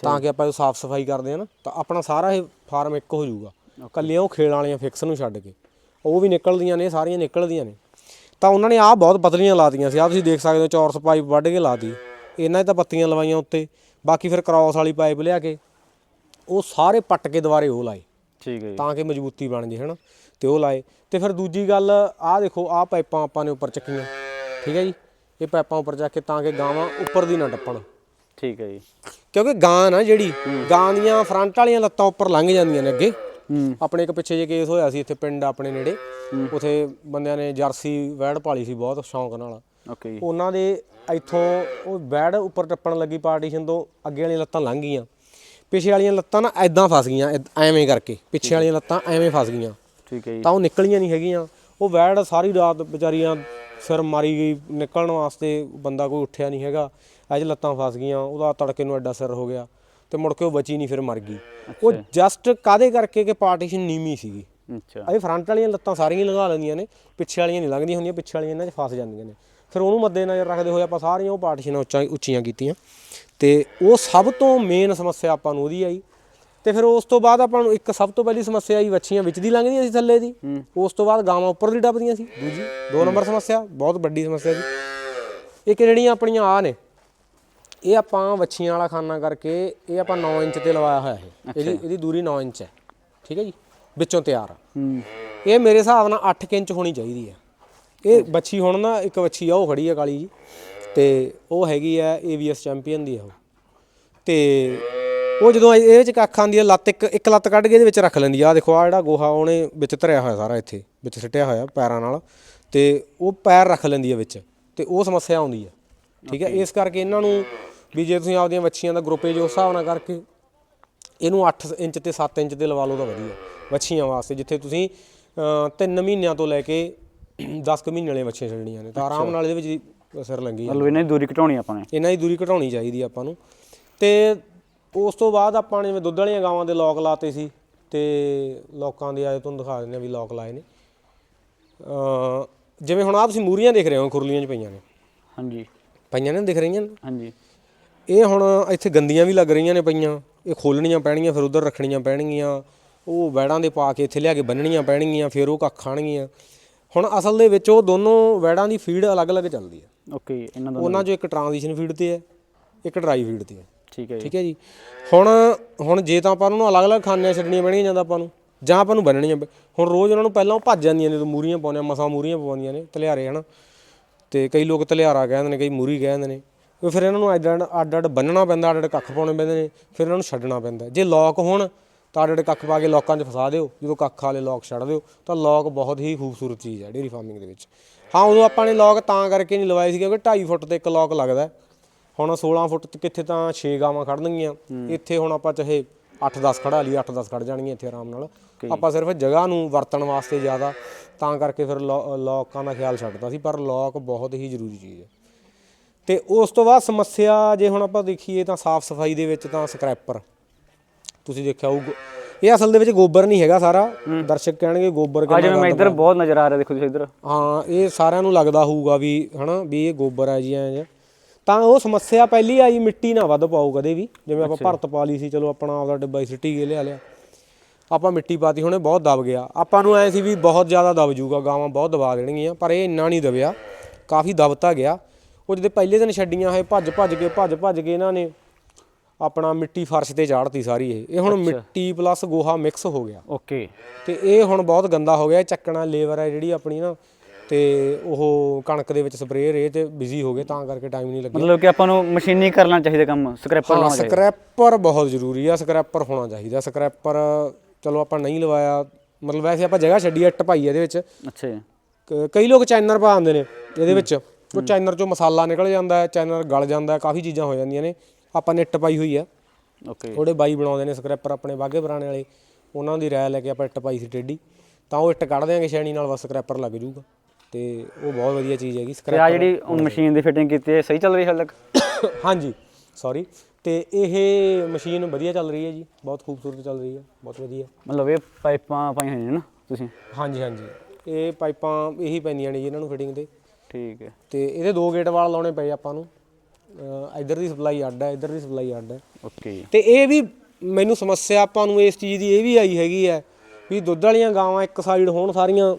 ਤਾਂ ਕਿ ਆਪਾਂ ਇਹ ਸਾਫ਼ ਸਫ਼ਾਈ ਕਰਦੇ ਆ ਨਾ ਤਾਂ ਆਪਣਾ ਸਾਰਾ ਇਹ ਫਾਰਮ ਇੱਕ ਹੋ ਜਾਊਗਾ। ਕੱਲੀਆਂ ਉਹ ਖੇਲ ਵਾਲੀਆਂ ਫਿਕਸ ਨੂੰ ਛੱਡ ਕੇ। ਉਹ ਵੀ ਨਿਕਲਦੀਆਂ ਨੇ ਸਾਰੀਆਂ ਨਿਕਲਦੀਆਂ ਨੇ। ਤਾਂ ਉਹਨਾਂ ਨੇ ਆਹ ਬਹੁਤ ਪਤਲੀਆਂ ਲਾਤੀਆਂ ਸੀ। ਆਹ ਤੁਸੀਂ ਦੇਖ ਸਕਦੇ ਹੋ ਚੌਰਸ ਪਾਈਪ ਵੱਢ ਕੇ ਲਾਤੀ। ਇਹਨਾਂ ਤਾਂ ਪੱਤੀਆਂ ਲਵਾਈਆਂ ਉੱਤੇ। ਬਾਕੀ ਫਿਰ ਕ੍ਰਾਸ ਵਾਲੀ ਪਾਈਪ ਲਿਆ ਕੇ ਉਹ ਸਾਰੇ ਪੱਟ ਕੇ ਦੁਬਾਰੇ ਉਹ ਲਾਏ। ਠੀਕ ਹੈ ਤਾਂ ਕਿ ਮਜ਼ਬੂਤੀ ਬਣ ਜੇ ਹਨਾ। ਤੇ ਉਹ ਲਾਏ। ਤੇ ਫਿਰ ਦੂਜੀ ਗੱਲ ਆਹ ਦੇਖੋ ਆਹ ਪਾਈਪਾਂ ਆਪਾਂ ਨੇ ਉੱਪਰ ਚੱਕੀਆਂ। ਠੀਕ ਹੈ ਜੀ? ਇਹ ਪਾਈਪਾਂ ਉੱਪਰ ਜਾ ਕੇ ਤਾਂ ਕਿ ਗਾਵਾਂ ਉੱਪਰ ਦੀ ਨਾ ਟੱਪਣ। ਠੀਕ ਹੈ ਜੀ। ਕਿਉਂਕਿ ਗਾਂ ਨਾ ਜਿਹੜੀ ਗਾਂ ਦੀਆਂ ਫਰੰਟ ਵਾਲੀਆਂ ਲੱਤਾਂ ਉੱਪਰ ਲੰਘ ਜਾਂਦੀਆਂ ਨੇ ਅੱਗੇ। ਆਪਣੇ ਇੱਕ ਪਿੱਛੇ ਜੇ ਕੇਸ ਹੋਇਆ ਸੀ ਇੱਥੇ ਪਿੰਡ ਆਪਣੇ ਨੇੜੇ। ਉਥੇ ਬੰਦਿਆਂ ਨੇ ਜਰਸੀ ਵੈੜ ਪਾਲੀ ਸੀ ਬਹੁਤ ਸ਼ੌਂਕ ਨਾਲ। ਓਕੇ ਉਹਨਾਂ ਦੇ ਇੱਥੋਂ ਉਹ ਵੈੜ ਉੱਪਰ ਟੱਪਣ ਲੱਗੀ ਪਾਰਟੀਸ਼ਨ ਤੋਂ ਅੱਗੇ ਵਾਲੀਆਂ ਲੱਤਾਂ ਲੰਘ ਗਈਆਂ। ਪਿੱਛੇ ਵਾਲੀਆਂ ਲੱਤਾਂ ਨਾ ਐਦਾਂ ਫਸ ਗਈਆਂ ਐਵੇਂ ਕਰਕੇ। ਪਿੱਛੇ ਵਾਲੀਆਂ ਲੱਤਾਂ ਐਵੇਂ ਫਸ ਗਈਆਂ। ਠੀਕ ਹੈ ਜੀ। ਤਾਂ ਉਹ ਨਿਕਲੀਆਂ ਨਹੀਂ ਹੈਗੀਆਂ। ਉਹ ਵੈੜ ਸਾਰੀ ਰਾਤ ਵਿਚਾਰੀਆਂ ਸਿਰ ਮਾਰੀ ਗਈ ਨਿਕਲਣ ਵਾਸਤੇ ਬੰਦਾ ਕੋਈ ਉੱਠਿਆ ਨਹੀਂ ਹੈਗਾ। ਅੱਜ ਲੱਤਾਂ ਫਸ ਗਈਆਂ ਉਹਦਾ ਤੜਕੇ ਨੂੰ ਐਡਾ ਸਿਰ ਹੋ ਗਿਆ ਤੇ ਮੁੜ ਕੇ ਉਹ ਬਚੀ ਨਹੀਂ ਫਿਰ ਮਰ ਗਈ। ਉਹ ਜਸਟ ਕਾਦੇ ਕਰਕੇ ਕਿ ਪਾਰਟੀਸ਼ਨ ਨੀਵੀਂ ਸੀਗੀ। ਅੱਛਾ। ਇਹ ਫਰੰਟ ਵਾਲੀਆਂ ਲੱਤਾਂ ਸਾਰੀਆਂ ਲਗਾ ਲੈਂਦੀਆਂ ਨੇ ਪਿੱਛੇ ਵਾਲੀਆਂ ਨਹੀਂ ਲੰਘਦੀਆਂ ਹੁੰਦੀਆਂ ਪਿੱਛੇ ਵਾਲੀਆਂ ਇਹਨਾਂ 'ਚ ਫਸ ਜਾਂਦੀਆਂ ਨੇ। ਫਿਰ ਉਹਨੂੰ ਮੱਦੇ ਨਜ਼ਰ ਰੱਖਦੇ ਹੋਏ ਆਪਾਂ ਸਾਰੀਆਂ ਉਹ ਪਾਰਟੀਸ਼ਨਾਂ ਉੱਚਾ ਉੱਚੀਆਂ ਕੀਤੀਆਂ। ਤੇ ਉਹ ਸਭ ਤੋਂ ਮੇਨ ਸਮੱਸਿਆ ਆਪਾਂ ਨੂੰ ਉਹਦੀ ਆਈ ਤੇ ਫਿਰ ਉਸ ਤੋਂ ਬਾਅਦ ਆਪਾਂ ਨੂੰ ਇੱਕ ਸਭ ਤੋਂ ਪਹਿਲੀ ਸਮੱਸਿਆ ਆਈ ਵੱਛੀਆਂ ਵਿੱਚ ਦੀ ਲੰਘਦੀਆਂ ਸੀ ਥੱਲੇ ਦੀ। ਉਸ ਤੋਂ ਬਾਅਦ ਗਾਵਾਂ ਉੱਪਰ ਦੀ ਡੱਬਦੀਆਂ ਸੀ। ਦੂਜੀ? ਦੋ ਨੰਬਰ ਸਮੱਸਿਆ ਬਹੁਤ ਵੱਡੀ ਸਮੱਸਿਆ ਸੀ ਇੱਕ ਜਿਹੜੀਆਂ ਆਪਣੀਆਂ ਆ ਨੇ ਇਹ ਆਪਾਂ ਵੱਛੀਆਂ ਵਾਲਾ ਖਾਨਾ ਕਰਕੇ ਇਹ ਆਪਾਂ 9 ਇੰਚ ਤੇ ਲਵਾਇਆ ਹੋਇਆ ਹੈ ਇਹਦੀ ਇਹਦੀ ਦੂਰੀ 9 ਇੰਚ ਹੈ। ਠੀਕ ਹੈ ਜੀ? ਵਿੱਚੋਂ ਤਿਆਰ ਇਹ ਮੇਰੇ ਹਿਸਾਬ ਨਾਲ 8 ਕੁ ਇੰਚ ਹੋਣੀ ਚਾਹੀਦੀ ਹੈ। ਇਹ ਬੱਚੀ ਹੁਣ ਨਾ ਇੱਕ ਬੱਚੀ ਆ ਉਹ ਖੜੀ ਆ ਕਾਲੀ ਜੀ। ਤੇ ਉਹ ਹੈਗੀ ਆ AVS ਚੈਂਪੀਅਨ ਦੀ ਆ ਉਹ। ਤੇ ਉਹ ਜਦੋਂ ਇਹ- ਇਹਦੇ ਵਿੱਚ ਕੱਖ ਆਂਦੀ ਆ ਲੱਤ ਇੱਕ ਇੱਕ ਲੱਤ ਕੱਢ ਕੇ ਇਹਦੇ ਵਿੱਚ ਰੱਖ ਲੈਂਦੀ ਆ। ਆਹ ਦੇਖੋ ਆ ਜਿਹੜਾ ਗੋਹਾ ਉਹਨੇ ਵਿੱਚ ਧਰਿਆ ਹੋਇਆ ਸਾਰਾ ਇੱਥੇ ਵਿੱਚ ਸਿੱਟਿਆ ਹੋਇਆ ਪੈਰਾਂ ਨਾਲ। ਤੇ ਉਹ ਪੈਰ ਰੱਖ ਲੈਂਦੀ ਆ ਵਿੱਚ ਤੇ ਉਹ ਸਮੱਸਿਆ ਆਉਂਦੀ ਆ। ਠੀਕ ਹੈ ਇਸ ਕਰਕੇ ਇਹਨਾਂ ਨੂੰ ਵੀ ਜੇ ਤੁਸੀਂ ਆਪਦੀਆਂ ਬੱਚੀਆਂ ਦਾ ਗਰੁੱਪ ਜੋ ਹਿਸਾਬ ਨਾਲ ਕਰਕੇ ਇਹਨੂੰ 8 ਇੰਚ ਤੇ 7 ਇੰਚ ਤੇ ਲਵਾ ਲਓ ਤਾਂ ਵਧੀਆ ਵੱਛੀਆਂ ਵਾਸਤੇ ਜਿੱਥੇ ਤੁਸੀਂ 3 ਮਹੀਨਿਆਂ ਤੋਂ ਲੈ ਕੇ 10 ਕੁ ਮਹੀਨੇ ਵਾਲੀਆਂ ਵੱਛੀਆਂ ਛੱਡਣੀਆਂ ਨੇ। ਤਾਂ ਆਰਾਮ ਨਾਲ ਇਹਦੇ ਵਿੱਚ ਦੀ ਸਿਰ ਲੰਗੀ ਮਤਲਬ ਇਹਨਾਂ ਦੀ ਦੂਰੀ ਘਟਾਉਣੀ ਆਪਾਂ ਨੇ। ਇਹਨਾਂ ਦੀ ਦੂਰੀ ਘਟਾਉਣੀ ਚਾਹੀਦੀ ਆ ਆਪਾਂ ਨੂੰ। ਤੇ ਉਸ ਤੋਂ ਬਾਅਦ ਆਪਾਂ ਨੇ ਜਿਵੇਂ ਦੁੱਧ ਵਾਲੀਆਂ ਗਾਵਾਂ ਦੇ ਲੋਕ ਲਾਤੇ ਸੀ ਤੇ ਲੋਕਾਂ ਦੇ ਆਏ ਤੁਹਾਨੂੰ ਦਿਖਾ ਦਿੰਦੇ ਆ ਵੀ ਲੋਕ ਲਾਏ ਨੇ। ਅ ਜਿਵੇਂ ਹੁਣ ਆ ਤੁਸੀਂ ਮੂਰੀਆਂ ਦੇਖ ਰਹੇ ਹੋ ਖੁਰਲੀਆਂ 'ਚ ਪਈਆਂ ਨੇ। ਹਾਂਜੀ। ਪਈਆਂ ਨੇ ਦਿਖ ਰਹੀਆਂ ਨੇ? ਹਾਂਜੀ। ਇਹ ਹੁਣ ਇੱਥੇ ਗੰਦੀਆਂ ਵੀ ਲੱਗ ਰਹੀਆਂ ਨੇ ਪਈਆਂ। ਇਹ ਖੋਲਣੀਆਂ ਪੈਣਗੀਆਂ ਫਿਰ ਉਧਰ ਰੱਖਣੀਆਂ ਪੈਣਗੀਆਂ। ਉਹ ਵੈੜਾਂ ਦੇ ਪਾ ਕੇ ਇੱਥੇ ਲਿਆ ਕੇ ਬੰਨਣੀਆਂ ਪੈਣਗੀਆਂ ਫਿਰ ਉਹ ਕੱਖ ਖਾਣਗੀਆਂ। ਹੁਣ ਅਸਲ ਦੇ ਵਿੱਚ ਉਹ ਦੋਨੋਂ ਵੈੜਾਂ ਦੀ ਫੀਡ ਅਲੱਗ-ਅਲੱਗ ਚੱਲਦੀ ਹੈ। ਓਕੇ ਇਹਨਾਂ ਦਾ ਉਹਨਾਂ 'ਚੋਂ ਇੱਕ ਟ੍ਰਾਂਜੀਸ਼ਨ ਫੀਡ ਤੇ ਹੈ ਇੱਕ ਡਰਾਈ ਫੀਡ ਤੇ ਹੈ। ਠੀਕ ਹੈ ਜੀ। ਠੀਕ ਹੈ ਜੀ। ਹੁਣ ਹੁਣ ਜੇ ਤਾਂ ਆਪਾਂ ਉਹਨਾਂ ਨੂੰ ਅਲੱਗ-ਅਲੱਗ ਖਾਨਿਆਂ ਛੱਡਣੀਆਂ ਪੈਣਗੀਆਂ ਜਾਂਦਾ ਆਪਾਂ ਨੂੰ, ਜਾਂ ਆਪਾਂ ਨੂੰ ਬੰਨਣੀਆਂ ਪੈ- ਹੁਣ ਰੋਜ਼ ਉਹਨਾਂ ਨੂੰ ਪਹਿਲਾਂ ਉਹ ਭੱਜ ਜਾਂਦੀਆਂ ਨੇ ਜਦੋਂ ਮੂਰੀਆਂ ਪਾਉਂਦੇ ਮਸਾਂ ਮੂਰੀਆਂ ਪਵਾਉਂਦੀਆਂ ਨੇ ਤਲਿਆਰੇ ਹਨਾ। ਤੇ ਕਈ ਲੋਕ ਤਲਿਆਰਾ ਕਹਿੰਦੇ ਨੇ, ਕਈ ਮੂਰੀ ਕਹਿੰਦੇ ਨੇ। ਉਹ ਫਿਰ ਇਹਨਾਂ ਨੂੰ ਅੱਡ ਅੱਡ ਅੱਡ ਅੱਡ ਬੰਨਣਾ ਪੈਂਦਾ ਅੱਡ ਅੱਡ ਕੱਖ ਪਾਉਣੇ ਪੈਂਦੇ ਨੇ, ਫਿਰ ਇਹਨਾਂ ਨੂੰ ਛੱਡਣਾ ਪੈਂਦਾ। ਜੇ ਲੋਕ ਹੋਣ, ਤਾਂ ਅੱਡ ਅੱਡ ਕੱਖ ਪਾ ਕੇ ਲੋਕਾਂ 'ਚ ਫਸਾ ਦਿਓ। ਜਦੋਂ ਕੱਖ ਵਾਲੇ ਲੋਕ ਛੱਡ ਦਿਓ, ਤਾਂ ਲੋਕ ਬਹੁਤ ਹੀ ਖੂਬਸੂਰਤ ਚੀਜ਼ ਹੈ ਡੇਰੀ ਫਾਰਮਿੰਗ ਦੇ ਵਿੱਚ। ਹਾਂ, ਉਦੋਂ ਆਪਾਂ ਨੇ ਲੋਕ ਤਾਂ ਕਰਕੇ ਨਹੀਂ ਲਵਾਏ ਸੀ, ਕਿਉਂਕਿ 2.5 ਫੁੱਟ ਤੇ ਇੱਕ ਲੋਕ ਲੱਗਦਾ ਹੁਣ 16 ਫੁੱਟ ਤੇ ਕਿੱਥੇ ਤਾਂ 6 ਗਾਵਾਂ ਖੜਨਗੀਆਂ। ਇੱਥੇ ਹੁਣ ਆਪਾਂ ਚਾਹੇ 8-10 ਖੜਾ ਲਈ 8-10 ਖੜ ਜਾਣਗੀਆਂ ਇੱਥੇ ਆਰਾਮ ਨਾਲ। ਆਪਾਂ ਸਿਰਫ ਜਗ੍ਹਾ ਨੂੰ ਵਰਤਣ ਵਾਸਤੇ ਜ਼ਿਆਦਾ ਤਾਂ ਕਰਕੇ ਫਿਰ ਲੌਕਾਂ ਦਾ ਖਿਆਲ ਛੱਡਦਾ ਸੀ ਪਰ ਲੌਕ ਬਹੁਤ ਹੀ ਜ਼ਰੂਰੀ ਚੀਜ਼ ਹੈ। ਤੇ ਉਸ ਤੋਂ ਬਾਅਦ ਸਮੱਸਿਆ ਜੇ ਹੁਣ ਆਪਾਂ ਦੇਖੀਏ ਤਾਂ ਸਾਫ਼ ਸਫ਼ਾਈ ਦੇ ਵਿੱਚ ਤਾਂ ਸਕ੍ਰੈਪਰ। ਤੁਸੀਂ ਦੇਖਿਆ ਹੋਊ ਇਹ ਅਸਲ ਦੇ ਵਿੱਚ ਗੋਬਰ ਨਹੀਂ ਹੈਗਾ ਸਾਰਾ। ਦਰਸ਼ਕ ਕਹਿਣਗੇ ਗੋਬਰ ਕਿੰਨਾ ਜਿਵੇਂ ਮੈਂ ਇੱਧਰ ਬਹੁਤ ਨਜ਼ਰ ਆ ਰਿਹਾ ਦੇਖੋ ਤੁਸੀਂ ਇੱਧਰ। ਹਾਂ ਇਹ ਸਾਰਿਆਂ ਨੂੰ ਲੱਗਦਾ ਹੋਊਗਾ ਵੀ ਹਨਾ ਵੀ ਇਹ ਗੋਬਰ ਹੈ ਜੀ ਐਂ ਜਿਹਾ। ਤਾਂ ਉਹ ਸਮੱਸਿਆ ਪਹਿਲੀ ਆਈ ਮਿੱਟੀ ਨਾ ਵੱਧ ਪਾਓ ਕਦੇ ਵੀ। ਜਿਵੇਂ ਆਪਾਂ ਭਰਤ ਪਾ ਲਈ ਸੀ ਚਲੋ ਆਪਣਾ ਆਪਦਾ ਡੱਬਾ ਸਿੱਟੀ ਕੇ ਲਿਆ ਲਿਆ। ਆਪਾਂ ਮਿੱਟੀ ਪਾਤੀ ਹੁਣੇ ਬਹੁਤ ਦਬ ਗਿਆ। ਆਪਾਂ ਨੂੰ ਐ ਸੀ ਵੀ ਬਹੁਤ ਜ਼ਿਆਦਾ ਦਬ ਜੂਗਾ ਗਾਵਾਂ ਬਹੁਤ ਦਬਾ ਦੇਣਗੀਆਂ ਪਰ ਇਹ ਇੰਨਾ ਨਹੀਂ ਦਬਿਆ। ਕਾਫੀ ਦਬਤਾ ਗਿਆ। ਉਹ ਜਿਹਦੇ ਪਹਿਲੇ ਦਿਨ ਛੱਡੀਆਂ ਹੈ ਭੱਜ ਭੱਜ ਕੇ ਭੱਜ ਭੱਜ ਕੇ ਇਹਨਾਂ ਨੇ ਆਪਣਾ ਮਿੱਟੀ ਫਰਸ਼ ਤੇ ਚਾੜਤੀ ਸਾਰੀ ਇਹ। ਇਹ ਹੁਣ ਮਿੱਟੀ ਪਲੱਸ ਗੋਹਾ ਮਿਕਸ ਹੋ ਗਿਆ। ਓਕੇ। ਤੇ ਇਹ ਹੁਣ ਬਹੁਤ ਗੰਦਾ ਹੋ ਗਿਆ। ਚੱਕਣਾ ਲੇਬਰ ਹੈ ਜਿਹੜੀ ਆਪਣੀ ਨਾ ਤੇ ਉਹ ਕਣਕ ਦੇ ਵਿੱਚ ਸਪਰੇਅ ਰੇ ਤੇ ਬਿਜ਼ੀ ਹੋ ਗਏ ਤਾਂ ਕਰਕੇ ਟਾਈਮ ਨਹੀਂ ਲੱਗਿਆ। ਮਤਲਬ ਕਿ ਆਪਾਂ ਨੂੰ ਮਸ਼ੀਨੀ ਕਰਨਾ ਚਾਹੀਦਾ ਕੰਮ ਸਕ੍ਰੈਪਰ ਹਾਂ ਲਾਉਣਾ ਚਾਹੀਦਾ। ਸਕ੍ਰੈਪਰ ਬਹੁਤ ਜ਼ਰੂਰੀ ਆ ਸਕ੍ਰੈਪਰ ਹੋਣਾ ਚਾਹੀਦਾ। ਸਕ੍ਰੈਪਰ ਚਲੋ ਆਪਾਂ ਨਹੀਂ ਲਵਾਇਆ ਮਤਲਬ ਵੈਸੇ ਆਪਾਂ ਜਗ੍ਹਾ ਛੱਡੀ ਇੱਟ ਪਾਈ ਇਹਦੇ ਵਿੱਚ। ਅੱਛਾ ਜੀ। ਕ- ਕਈ ਲੋਕ ਚਾਈਨਰ ਪਾ ਦਿੰਦੇ ਨੇ ਇਹਦੇ ਵਿੱਚ। ਉਹ ਚਾਈਨਰ ਚੋਂ ਮਸਾਲਾ ਨਿਕਲ ਜਾਂਦਾ ਹੈ ਚਾਈਨਰ ਗਲ ਜਾਂਦਾ ਹੈ ਕਾਫੀ ਚੀਜ਼ਾਂ ਹੋ ਜਾਂਦੀਆਂ ਨੇ। ਆਪਾਂ ਨੇ ਇੱਟ ਪਾਈ ਹੋਈ ਆ। ਓਕੇ। ਉਹਦੇ ਬਾਈ ਬਣਾਉਂਦੇ ਨੇ ਸਕ੍ਰੈਪਰ ਆਪਣੇ ਬਾਗੇ ਪੁਰਾਣੇ ਵਾਲੇ। ਉਹਨਾਂ ਦੀ ਰਾਇ ਲੈ ਕੇ ਆਪਾਂ ਇੱਟ ਪਾਈ ਸੀ ਟੇਡੀ ਤਾਂ ਉਹ ਇੱਟ ਕੱਢ ਦਿਆਂਗੇ ਛੈਣੀ ਨਾਲ ਬਸ ਸਕ੍ਰੈਪਰ ਲੱਗ ਜਾਊਗਾ ਤੇ ਉਹ ਬਹੁਤ ਵਧੀਆ ਚੀਜ਼ ਹੈਗੀ ਤੇ ਆ ਜਿਹੜੀ ਮਸ਼ੀਨ ਦੀ ਫਿਟਿੰਗ ਕੀਤੀ ਹੈ ਸਹੀ ਚੱਲ ਰਹੀ ਹੈ ਹਾਲੇ ਤੱਕ? ਹਾਂਜੀ ਸੌਰੀ ਤੇ ਇਹ ਮਸ਼ੀਨ ਵਧੀਆ ਚੱਲ ਰਹੀ ਹੈ ਜੀ ਬਹੁਤ ਖੂਬਸੂਰਤ ਚੱਲ ਰਹੀ ਹੈ ਬਹੁਤ ਵਧੀਆ। ਮਤਲਬ ਇਹ ਪਾਈਪਾਂ ਪਾਈਆਂ ਹੋਈਆਂ ਨੇ ਨਾ ਤੁਸੀਂ? ਹਾਂਜੀ ਹਾਂਜੀ। ਇਹ ਪਾਈਪਾਂ ਇਹੀ ਪੈਂਦੀਆਂ ਨੇ ਜੀ ਇਹਨਾਂ ਨੂੰ ਫਿਟਿੰਗ ਤੇ। ਠੀਕ ਹੈ। ਤੇ ਇਹਦੇ ਦੋ ਗੇਟ ਵਾਲ ਲਾਉਣੇ ਪਏ ਆਪਾਂ ਨੂੰ। ਅਹ ਇੱਧਰ ਦੀ ਸਪਲਾਈ ਅੱਡ ਹੈ ਇੱਧਰ ਦੀ ਸਪਲਾਈ ਅੱਡ ਹੈ। ਓਕੇ ਤੇ ਇਹ ਵੀ ਮੈਨੂੰ ਸਮੱਸਿਆ ਆਪਾਂ ਨੂੰ ਇਸ ਚੀਜ਼ ਦੀ ਇਹ ਵੀ ਆਈ ਹੈਗੀ ਹੈ ਵੀ ਦੁੱਧ ਵਾਲੀਆਂ ਗਾਵਾਂ ਇੱਕ ਸਾਈਡ ਹੋਣ ਸਾਰੀਆਂ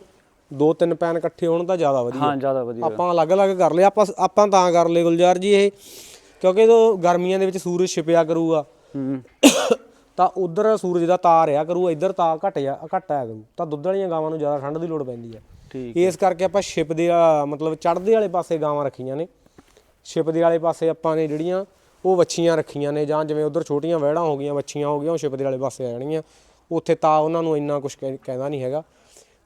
ਦੋ ਤਿੰਨ ਪੈਨ ਇਕੱਠੇ ਹੋਣ ਤਾਂ ਜ਼ਿਆਦਾ ਵਧੀਆ। ਹਾਂ ਜ਼ਿਆਦਾ ਵਧੀਆ। ਆਪਾਂ ਅਲੱਗ-ਅਲੱਗ ਕਰ ਲਏ ਆਪਾਂ ਆਪਾਂ ਤਾਂ ਕਰ ਲਏ ਗੁਲਜ਼ਾਰ ਜੀ ਇਹ। ਕਿਉਂਕਿ ਜਦੋਂ ਗਰਮੀਆਂ ਦੇ ਵਿੱਚ ਸੂਰਜ ਛਿਪਿਆ ਕਰੂਗਾ ਹੂੰ। ਤਾਂ ਉਧਰ ਸੂਰਜ ਦਾ ਤਾਰ ਆ ਕਰੂ ਇੱਧਰ ਤਾਂ ਘਟ ਜਾ ਘਟ ਆਇਆ ਕਰੂ। ਤਾਂ ਦੁੱਧ ਵਾਲੀਆਂ ਗਾਵਾਂ ਨੂੰ ਜ਼ਿਆਦਾ ਠੰਡ ਦੀ ਲੋੜ ਪੈਂਦੀ ਹੈ ਠੀਕ ਇਸ ਕਰਕੇ ਆਪਾਂ ਛਿਪ ਦੇ ਮਤਲਬ ਚੜ੍ਹਦੇ ਵਾਲੇ ਪਾਸੇ ਗਾਵਾਂ ਰੱਖੀਆਂ ਨੇ। ਛਿਪ ਦੇ ਵਾਲੇ ਪਾਸੇ ਆਪਾਂ ਨੇ ਜਿਹੜੀਆਂ ਉਹ ਵੱਛੀਆਂ ਰੱਖੀਆਂ ਨੇ ਜਾਂ ਜਿਵੇਂ ਉਧਰ ਛੋਟੀਆਂ ਵਹਿੜਾਂ ਹੋ ਗਈਆਂ ਵੱਛੀਆਂ ਹੋ ਗਈਆਂ ਉਹ ਛਿਪ ਦੇ ਵਾਲੇ ਪਾਸੇ ਆ ਜਾਣਗੀਆਂ ਉੱਥੇ ਤਾਂ ਉਹਨਾਂ ਨੂੰ ਇੰਨਾ ਕੁਝ ਕਹਿੰਦਾ ਨਹੀਂ ਹੈਗਾ।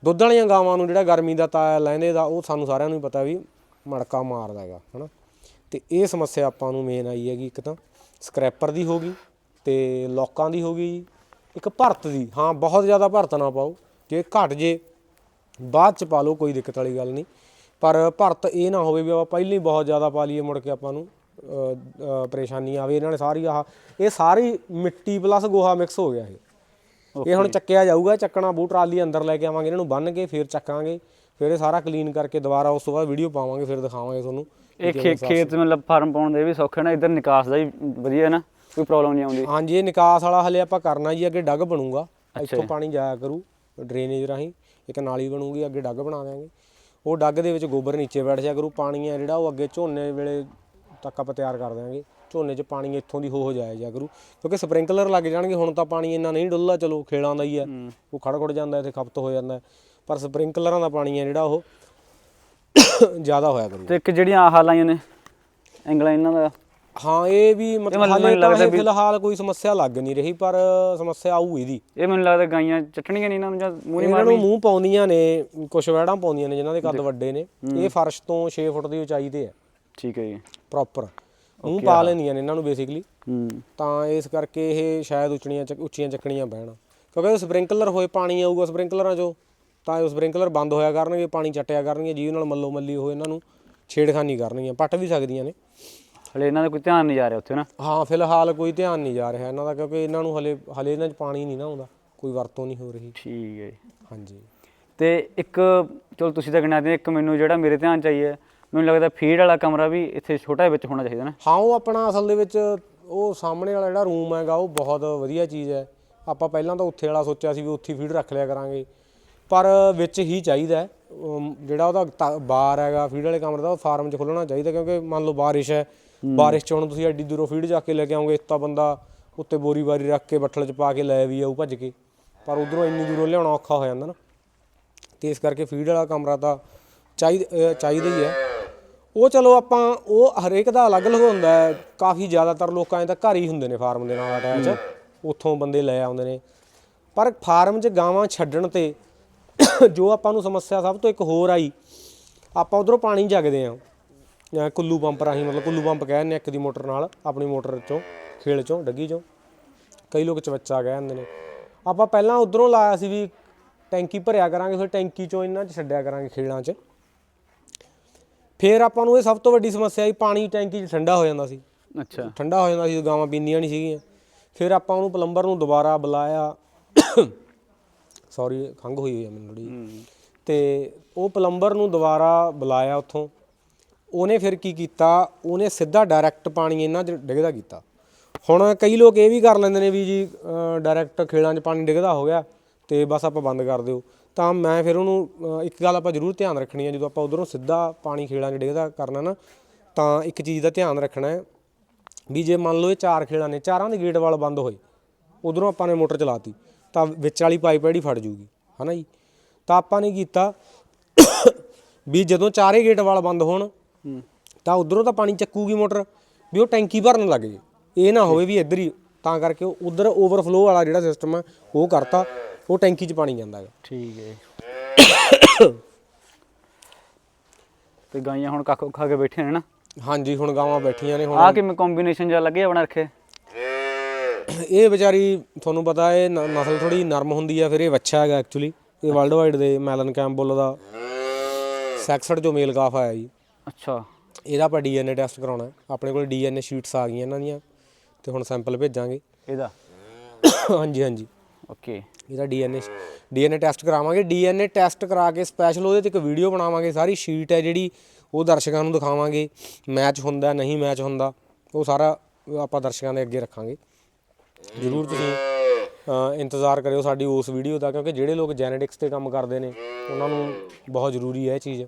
ਦੁੱਧ ਵਾਲੀਆਂ ਗਾਵਾਂ ਨੂੰ ਜਿਹੜਾ ਗਰਮੀ ਦਾ ਤਾਇਆ ਲੈਂਦੇ ਦਾ, ਉਹ ਸਾਨੂੰ ਸਾਰਿਆਂ ਨੂੰ ਹੀ ਪਤਾ ਵੀ ਮੜਕਾ ਮਾਰਦਾ ਹੈਗਾ, ਹਨਾ। ਤੇ ਇਹ ਸਮੱਸਿਆ ਆਪਾਂ ਨੂੰ ਮੇਨ ਆਈ ਹੈਗੀ ਇੱਕ ਤਾਂ ਸਕ੍ਰੈਪਰ ਦੀ ਹੋ ਗਈ ਤੇ ਲੋਕਾਂ ਦੀ ਹੋ ਗਈ ਇੱਕ ਭਰਤ ਦੀ, ਹਾਂ, ਬਹੁਤ ਜ਼ਿਆਦਾ ਭਰਤ ਨਾ ਪਾਓ। ਜੇ ਘਟ ਜੇ, ਬਾਅਦ ਚ ਪਾ ਲਓ, ਕੋਈ ਦਿੱਕਤ ਵਾਲੀ ਗੱਲ ਨਹੀਂ। ਪਰ ਭਰਤ ਇਹ ਨਾ ਹੋਵੇ ਵੀ ਆਪਾਂ ਪਹਿਲਾਂ ਹੀ ਬਹੁਤ ਜ਼ਿਆਦਾ ਪਾ ਲਈਏ ਮੁੜ ਕੇ ਆਪਾਂ ਨੂੰ ਪਰੇਸ਼ਾਨੀ ਆਵੇ। ਇਹਨਾਂ ਨੇ ਸਾਰੀ ਆਹ, ਇਹ ਸਾਰੀ ਮਿੱਟੀ ਪਲੱਸ ਗੋਹਾ ਮਿਕਸ ਹੋ ਗਿਆ ਇਹ। ਇਹ ਹੁਣ ਚੱਕਿਆ ਜਾਊਗਾ ਚੱਕਣਾ ਬੂ ਟਰਾਲੀ ਅੰਦਰ ਲੈ ਕੇ ਆਵਾਂਗੇ ਇਹਨਾਂ ਨੂੰ ਬੰਨ ਕੇ ਫਿਰ ਚੱਕਾਂਗੇ। ਫਿਰ ਇਹ ਸਾਰਾ ਕਲੀਨ ਕਰਕੇ ਦੁਬਾਰਾ ਉਸ ਤੋਂ ਬਾਅਦ ਵੀਡੀਓ ਪਾਵਾਂਗੇ ਫਿਰ ਦਿਖਾਵਾਂਗੇ ਤੁਹਾਨੂੰ ਇਹ ਖੇਤ ਮਤਲਬ ਫਾਰਮ ਪਾਉਣ ਦੇ ਵੀ ਸੌਖੇ ਨਾ ਇੱਧਰ ਨਿਕਾਸ ਦਾ ਹੀ ਵਧੀਆ ਹੈ ਨਾ ਕੋਈ ਪ੍ਰੋਬਲਮ ਨਹੀਂ ਆਉਂਦੀ। ਹਾਂਜੀ ਇਹ ਨਿਕਾਸ ਵਾਲਾ ਹਲੇ ਆਪਾਂ ਕਰਨਾ ਜੀ ਅੱਗੇ ਡੱਗ ਬਣੂਗਾ। ਇੱਥੋਂ ਪਾਣੀ ਜਾਇਆ ਕਰੂ ਡਰੇਨੇਜ ਰਾਹੀਂ। ਇੱਕ ਨਾਲੀ ਬਣੂਗੀ ਅੱਗੇ ਡੱਗ ਬਣਾ ਦਿਆਂਗੇ। ਉਹ ਡੱਗ ਦੇ ਵਿੱਚ ਗੋਬਰ ਨੀਚੇ ਬੈਠ ਜਾ ਕਰੂ ਪਾਣੀ ਆ ਜਿਹੜਾ ਉਹ ਅੱਗੇ ਝੋਨੇ ਵੇਲੇ ਤੱਕ ਆਪਾਂ ਤਿਆਰ ਕਰ ਦਿਆਂਗੇ। ਝੋਨੇ 'ਚ ਪਾਣੀ ਇੱਥੋਂ ਦੀ ਹੋ ਹੋ ਜਾਇਆ ਜਾ ਕਰੂ। ਕਿਉਂਕਿ ਸਪ੍ਰਿੰਕਲਰ ਲੱਗ ਜਾਣਗੇ ਹੁਣ ਤਾਂ ਪਾਣੀ ਇੰਨਾ ਨਹੀਂ ਡੁੱਲਦਾ ਚਲੋ ਖੇਲਾਂ ਦਾ ਹੀ ਹੈ। ਉਹ ਖੜ ਖੜ ਜਾਂਦਾ ਇੱਥੇ ਖਪਤ ਹੋ ਜਾਂਦਾ। ਪਰ ਸਪ੍ਰਿੰਕਲਰਾਂ ਦਾ ਪਾਣੀ ਹੈ ਜਿਹੜਾ ਉਹ ਜ਼ਿਆਦਾ ਹੋਇਆ ਕਰੂ। ਤੇ ਇੱਕ ਜਿਹੜੀਆਂ ਆਹ ਲਾਈਆਂ ਨੇ ਐਂਗਲਾਂ ਇਹਨਾਂ ਦਾ? ਹਾਂ ਇਹ ਵੀ ਮਤਲਬ ਹਾਲੇ ਤਾਂ ਫਿਲਹਾਲ ਕੋਈ ਸਮੱਸਿਆ ਲੱਗ ਨਹੀਂ ਰਹੀ ਪਰ ਸਮੱਸਿਆ ਆਊ ਇਹਦੀ। ਇਹ ਮੈਨੂੰ ਲੱਗਦਾ ਗਾਈਆਂ ਚੱਟਣੀਆਂ ਨਹੀਂ ਇਹਨਾਂ ਨੂੰ ਜਾਂ ਮੂੰਹ ਨਹੀਂ ਇਹਨਾਂ ਨੂੰ ਮੂੰਹ ਪਾਉਂਦੀਆਂ ਨੇ ਕੁਝ ਵੜਾਂ ਪਾਉਂਦੀਆਂ ਨੇ ਜਿਨ੍ਹਾਂ ਦੇ ਕੱਦ ਵੱਡੇ ਨੇ। ਇਹ ਫਰਸ਼ ਤੋਂ 6 ਫੁੱਟ ਦੀ ਉਚਾਈ ਤੇ ਹੈ। ਠੀਕ ਹੈ ਜੀ। ਪ੍ਰੋਪਰ ਮੂੰਹ ਪਾ ਲੈਂਦੀਆਂ ਨੇ ਇਹਨਾਂ ਨੂੰ ਬੇਸਿਕਲੀ ਹੂੰ। ਤਾਂ ਇਸ ਕਰਕੇ ਇਹ ਸ਼ਾਇਦ ਉੱਚੀਆਂ ਉੱਚੀਆਂ ਚੱਕਣੀਆਂ ਪੈਣ। ਕਿਉਂਕਿ ਸਪ੍ਰਿੰਕਲਰ ਹੋਏ ਪਾਣੀ ਆਊਗਾ ਸਪ੍ਰਿੰਕਲਰਾਂ 'ਚੋਂ ਤਾਂ ਉਹ ਸਪ੍ਰਿੰਕਲਰ ਬੰਦ ਹੋਇਆ ਕਰਨਗੇ ਪਾਣੀ ਚੱਟਿਆ ਕਰਨਗੇ ਜਿਹਦੇ ਨਾਲ ਮੱਲੋ ਮੱਲੀ ਹੋਏ ਇਹਨਾਂ ਨੂੰ ਛੇੜਖਾਨੀ ਕਰਨਗੀਆਂ ਪੱਟ ਵੀ ਸਕਦੀਆਂ ਨੇ। ਹਲੇ ਇਹਨਾਂ ਦਾ ਕੋਈ ਧਿਆਨ ਨਹੀਂ ਜਾ ਰਿਹਾ ਉੱਥੇ ਨਾ? ਹਾਂ ਫਿਲਹਾਲ ਕੋਈ ਧਿਆਨ ਨਹੀਂ ਜਾ ਰਿਹਾ ਇਹਨਾਂ ਦਾ ਕਿਉਂਕਿ ਇਹਨਾਂ ਨੂੰ ਹਲੇ ਹਲੇ ਇਹਨਾਂ 'ਚ ਪਾਣੀ ਨਹੀਂ ਨਾ ਆਉਂਦਾ ਕੋਈ ਵਰਤੋਂ ਨਹੀਂ ਹੋ ਰਹੀ। ਠੀਕ ਹੈ ਹਾਂਜੀ। ਤੇ ਇੱਕ ਚਲੋ ਤੁਸੀਂ ਤਾਂ ਗਿਣਾ ਦੇ ਇੱਕ ਮੈਨੂੰ ਜਿਹੜਾ ਮੇਰੇ ਧਿਆਨ ਚ ਆਈ ਹੈ ਮੈਨੂੰ ਲੱਗਦਾ ਫੀਡ ਵਾਲਾ ਕਮਰਾ ਵੀ ਇੱਥੇ ਛੋਟਾ ਵਿੱਚ ਹੋਣਾ ਚਾਹੀਦਾ ਨਾ। ਹਾਂ ਉਹ ਆਪਣਾ ਅਸਲ ਦੇ ਵਿੱਚ ਉਹ ਸਾਹਮਣੇ ਵਾਲਾ ਜਿਹੜਾ ਰੂਮ ਹੈਗਾ ਉਹ ਬਹੁਤ ਵਧੀਆ ਚੀਜ਼ ਹੈ। ਆਪਾਂ ਪਹਿਲਾਂ ਤਾਂ ਉੱਥੇ ਵਾਲਾ ਸੋਚਿਆ ਸੀ ਵੀ ਉੱਥੇ ਫੀਡ ਰੱਖ ਲਿਆ ਕਰਾਂਗੇ। ਪਰ ਵਿੱਚ ਹੀ ਚਾਹੀਦਾ ਜਿਹੜਾ ਉਹਦਾ ਬਾਰ ਹੈਗਾ ਫੀਡ ਵਾਲੇ ਕਮਰੇ ਦਾ ਉਹ ਫਾਰਮ 'ਚ ਖੁੱਲਣਾ ਚਾਹੀਦਾ ਕਿਉਂਕਿ ਮੰਨ ਲਓ ਬਾਰਿਸ਼ ਹੈ। ਬਾਰਿਸ਼ 'ਚ ਹੁਣ ਤੁਸੀਂ ਐਡੀ ਦੂਰੋਂ ਫੀਡ ਜਾ ਕੇ ਲੈ ਕੇ ਆਓਗੇ ਤਾਂ ਬੰਦਾ ਉੱਤੇ ਬੋਰੀ ਬਾਰੀ ਰੱਖ ਕੇ ਬੱਠਲ 'ਚ ਪਾ ਕੇ ਲੈ ਵੀ ਆਊ ਭੱਜ ਕੇ। ਪਰ ਉਧਰੋਂ ਇੰਨੀ ਦੂਰੋਂ ਲਿਆਉਣਾ ਔਖਾ ਹੋ ਜਾਂਦਾ ਨਾ। ਤੇ ਇਸ ਕਰਕੇ ਫੀਡ ਵਾਲਾ ਕਮਰਾ ਤਾਂ ਚਾਹੀਦਾ ਚਾਹੀਦਾ ਹੀ ਹੈ। ਉਹ ਚਲੋ ਆਪਾਂ, ਉਹ ਹਰੇਕ ਦਾ ਅਲੱਗ-ਅਲੱਗ ਹੁੰਦਾ ਹੈ। ਕਾਫੀ ਜ਼ਿਆਦਾਤਰ ਲੋਕਾਂ ਦੇ ਤਾਂ ਘਰ ਹੀ ਹੁੰਦੇ ਨੇ ਫਾਰਮ ਦੇ ਨਾਲ ਅਟੈਚ ਉੱਥੋਂ ਬੰਦੇ ਲੈ ਆਉਂਦੇ ਨੇ। ਪਰ ਫਾਰਮ 'ਚ ਗਾਵਾਂ ਛੱਡਣ ਤੇ ਜੋ ਆਪਾਂ ਨੂੰ ਸਮੱਸਿਆ ਸਭ ਤੋਂ ਇੱਕ ਹੋਰ ਆਈ, ਆਪਾਂ ਉਧਰੋਂ ਪਾਣੀ ਜਗਦੇ ਆ ਅਹ ਕੁੱਲੂ ਪੰਪ ਰਾਹੀਂ, ਮਤਲਬ ਕੁੱਲੂ ਪੰਪ ਕਹਿੰਦੇ ਇੱਕ ਦੀ ਮੋਟਰ ਨਾਲ, ਆਪਣੀ ਮੋਟਰ ਚੋਂ, ਖੇਲ ਚੋਂ, ਡੱਗੀ ਚੋਂ। ਕਈ ਲੋਕ ਚਵੱਚਾ ਕਹਿ ਦਿੰਦੇ ਨੇ। ਆਪਾਂ ਪਹਿਲਾਂ ਉਧਰੋਂ ਲਾਇਆ ਸੀ ਵੀ ਟੈਂਕੀ ਭਰਿਆ ਕਰਾਂਗੇ, ਫਿਰ ਟੈਂਕੀ ਚੋਂ ਇਹਨਾਂ 'ਚ ਛੱਡਿਆ ਕਰਾਂਗੇ ਖੇਲਾਂ 'ਚ। ਫਿਰ ਆਪਾਂ ਨੂੰ ਇਹ ਸਭ ਤੋਂ ਵੱਡੀ ਸਮੱਸਿਆ ਸੀ ਪਾਣੀ ਟੈਂਕੀ 'ਚ ਠੰਡਾ ਹੋ ਜਾਂਦਾ ਸੀ। ਅੱਛਾ। ਠੰਡਾ ਹੋ ਜਾਂਦਾ ਸੀ ਗਾਵਾਂ ਪੀਂਦੀਆਂ ਨਹੀਂ ਸੀਗੀਆਂ। ਫਿਰ ਆਪਾਂ ਉਹਨੂੰ ਪਲੰਬਰ ਨੂੰ ਦੁਬਾਰਾ ਬੁਲਾਇਆ। ਸੌਰੀ ਖੰਘ ਹੋਈ ਹੋਈ ਆ ਮੈਨੂੰ ਥੋੜੀ ਤੇ ਉਹ ਪਲੰਬਰ ਨੂੰ ਦੁਬਾਰਾ ਬੁਲਾਇਆ ਉੱਥੋਂ। ਉਹਨੇ ਫਿਰ ਕੀ ਕੀਤਾ? ਉਹਨੇ ਸਿੱਧਾ ਡਾਇਰੈਕਟ ਪਾਣੀ ਇਹਨਾਂ 'ਚ ਡਿੱਗਦਾ ਕੀਤਾ। ਹੁਣ ਕਈ ਲੋਕ ਇਹ ਵੀ ਕਰ ਲੈਂਦੇ ਨੇ ਵੀ ਜੀ ਡਾਇਰੈਕਟ ਖੇਲਾਂ 'ਚ ਪਾਣੀ ਡਿੱਗਦਾ ਹੋ ਗਿਆ ਤੇ ਬਸ ਆਪਾਂ ਬੰਦ ਕਰ ਦਿਓ। ਤਾਂ ਮੈਂ ਫਿਰ ਉਹਨੂੰ ਇੱਕ ਗੱਲ ਆਪਾਂ ਜ਼ਰੂਰ ਧਿਆਨ ਰੱਖਣੀ ਹੈ ਜਦੋਂ ਆਪਾਂ ਉਧਰੋਂ ਸਿੱਧਾ ਪਾਣੀ ਖੇਲਾਂ 'ਚ ਡਿੱਗਦਾ ਕਰਨਾ ਨਾ ਤਾਂ ਇੱਕ ਚੀਜ਼ ਦਾ ਧਿਆਨ ਰੱਖਣਾ ਹੈ ਵੀ ਜੇ ਮੰਨ ਲਓ ਇਹ ਚਾਰ ਖੇਲਾਂ ਨੇ ਚਾਰਾਂ ਦੇ ਗੇਟ ਵਾਲ ਬੰਦ ਹੋਏ ਉਧਰੋਂ ਆਪਾਂ ਨੇ ਮੋਟਰ ਚਲਾਤੀ ਤਾਂ ਵਿੱਚ ਵਾਲੀ ਪਾਈਪ ਜਿਹੜੀ ਫੜ ਜੂਗੀ ਹਨਾ ਜੀ? ਤਾਂ ਆਪਾਂ ਨੇ ਕੀਤਾ ਵੀ ਜਦੋਂ ਚਾਰੇ ਗੇਟ ਵਾਲ ਬੰਦ ਹੋਣ ਤਾਂ ਉਧਰੋਂ ਤਾਂ ਪਾਣੀ ਚੱਕੂਗੀ ਮੋਟਰ ਵੀ ਉਹ ਟੈਂਕੀ ਭਰਨ ਲੱਗ ਜੇ। ਇਹ ਨਾ ਹੋਵੇ ਵੀ ਇੱਧਰ ਹੀ ਤਾਂ ਕਰਕੇ ਉਧਰ ਓਵਰਫਲੋ ਵਾਲਾ ਜਿਹੜਾ ਸਿਸਟਮ ਹੈ ਉਹ ਕਰਤਾ। ਉਹ ਟੈਂਕੀ 'ਚ ਪਾਣੀ ਜਾਂਦਾ ਹੈ ਠੀਕ ਹੈ। ਤੇ ਗਾਈਆਂ ਹੁਣ ਕੱਖ ਖਾ ਕੇ ਬੈਠੀਆਂ ਨੇ ਨਾ। ਹਾਂਜੀ ਹੁਣ ਗਾਵਾਂ ਬੈਠੀਆਂ ਨੇ ਹੁਣ ਆ ਕਿਵੇਂ ਕੰਬੀਨੇਸ਼ਨ ਜਿਹਾ ਲੱਗੇ ਬਣਾ ਰੱਖੇ? ਇਹ ਵਿਚਾਰੀ ਤੁਹਾਨੂੰ ਪਤਾ ਹੈ ਨ- ਨਸਲ ਥੋੜੀ ਨਰਮ ਹੁੰਦੀ ਆ ਫਿਰ ਇਹ ਵੱਛਾ ਹੈਗਾ ਐਕਚੁਅਲੀ ਇਹ ਵਰਲਡ ਵਾਈਡ ਦੇ ਮੈਲਨ ਕੈਂਪਬੁੱਲ ਦਾ ਸੈਕਸਡ ਜੋ ਮੇਲ ਕਾਫ ਆਇਆ ਜੀ। ਅੱਛਾ। ਇਹਦਾ ਆਪਾਂ ਡੀਐਨਏ ਟੈਸਟ ਕਰਾਉਣਾ। ਹੈ। ਆਪਣੇ ਕੋਲ ਡੀਐਨਏ ਸ਼ੀਟਸ ਆ ਗਈਆਂ ਇਹਨਾਂ ਦੀਆਂ ਤੇ ਹੁਣ ਸੈਂਪਲ ਭੇਜਾਂਗੇ। ਇਹਦਾ? ਹਾਂਜੀ ਹਾਂਜੀ। ਓਕੇ ਇਹਦਾ ਡੀਐਨਏ ਡੀਐਨਏ ਟੈਸਟ ਕਰਾਵਾਂਗੇ, ਡੀਐਨਏ ਟੈਸਟ ਕਰਾ ਕੇ ਸਪੈਸ਼ਲ ਉਹਦੇ ਤੇ ਇੱਕ ਵੀਡੀਓ ਬਣਾਵਾਂਗੇ, ਸਾਰੀ ਸ਼ੀਟ ਹੈ ਜਿਹੜੀ ਉਹ ਦਰਸ਼ਕਾਂ ਨੂੰ ਦਿਖਾਵਾਂਗੇ ਮੈਚ ਹੁੰਦਾ, ਨਹੀਂ ਮੈਚ ਹੁੰਦਾ, ਉਹ ਸਾਰਾ ਆਪਾਂ ਦਰਸ਼ਕਾਂ ਦੇ ਅੱਗੇ ਰੱਖਾਂਗੇ। ਜ਼ਰੂਰ ਤੁਸੀਂ ਇੰਤਜ਼ਾਰ ਕਰਿਓ ਸਾਡੀ ਉਸ ਵੀਡੀਓ ਦਾ, ਕਿਉਂਕਿ ਜਿਹੜੇ ਲੋਕ ਜੈਨੇਟਿਕਸ ਤੇ ਕੰਮ ਕਰਦੇ ਨੇ, ਉਹਨਾਂ ਨੂੰ ਬਹੁਤ ਜ਼ਰੂਰੀ ਹੈ ਇਹ ਚੀਜ਼।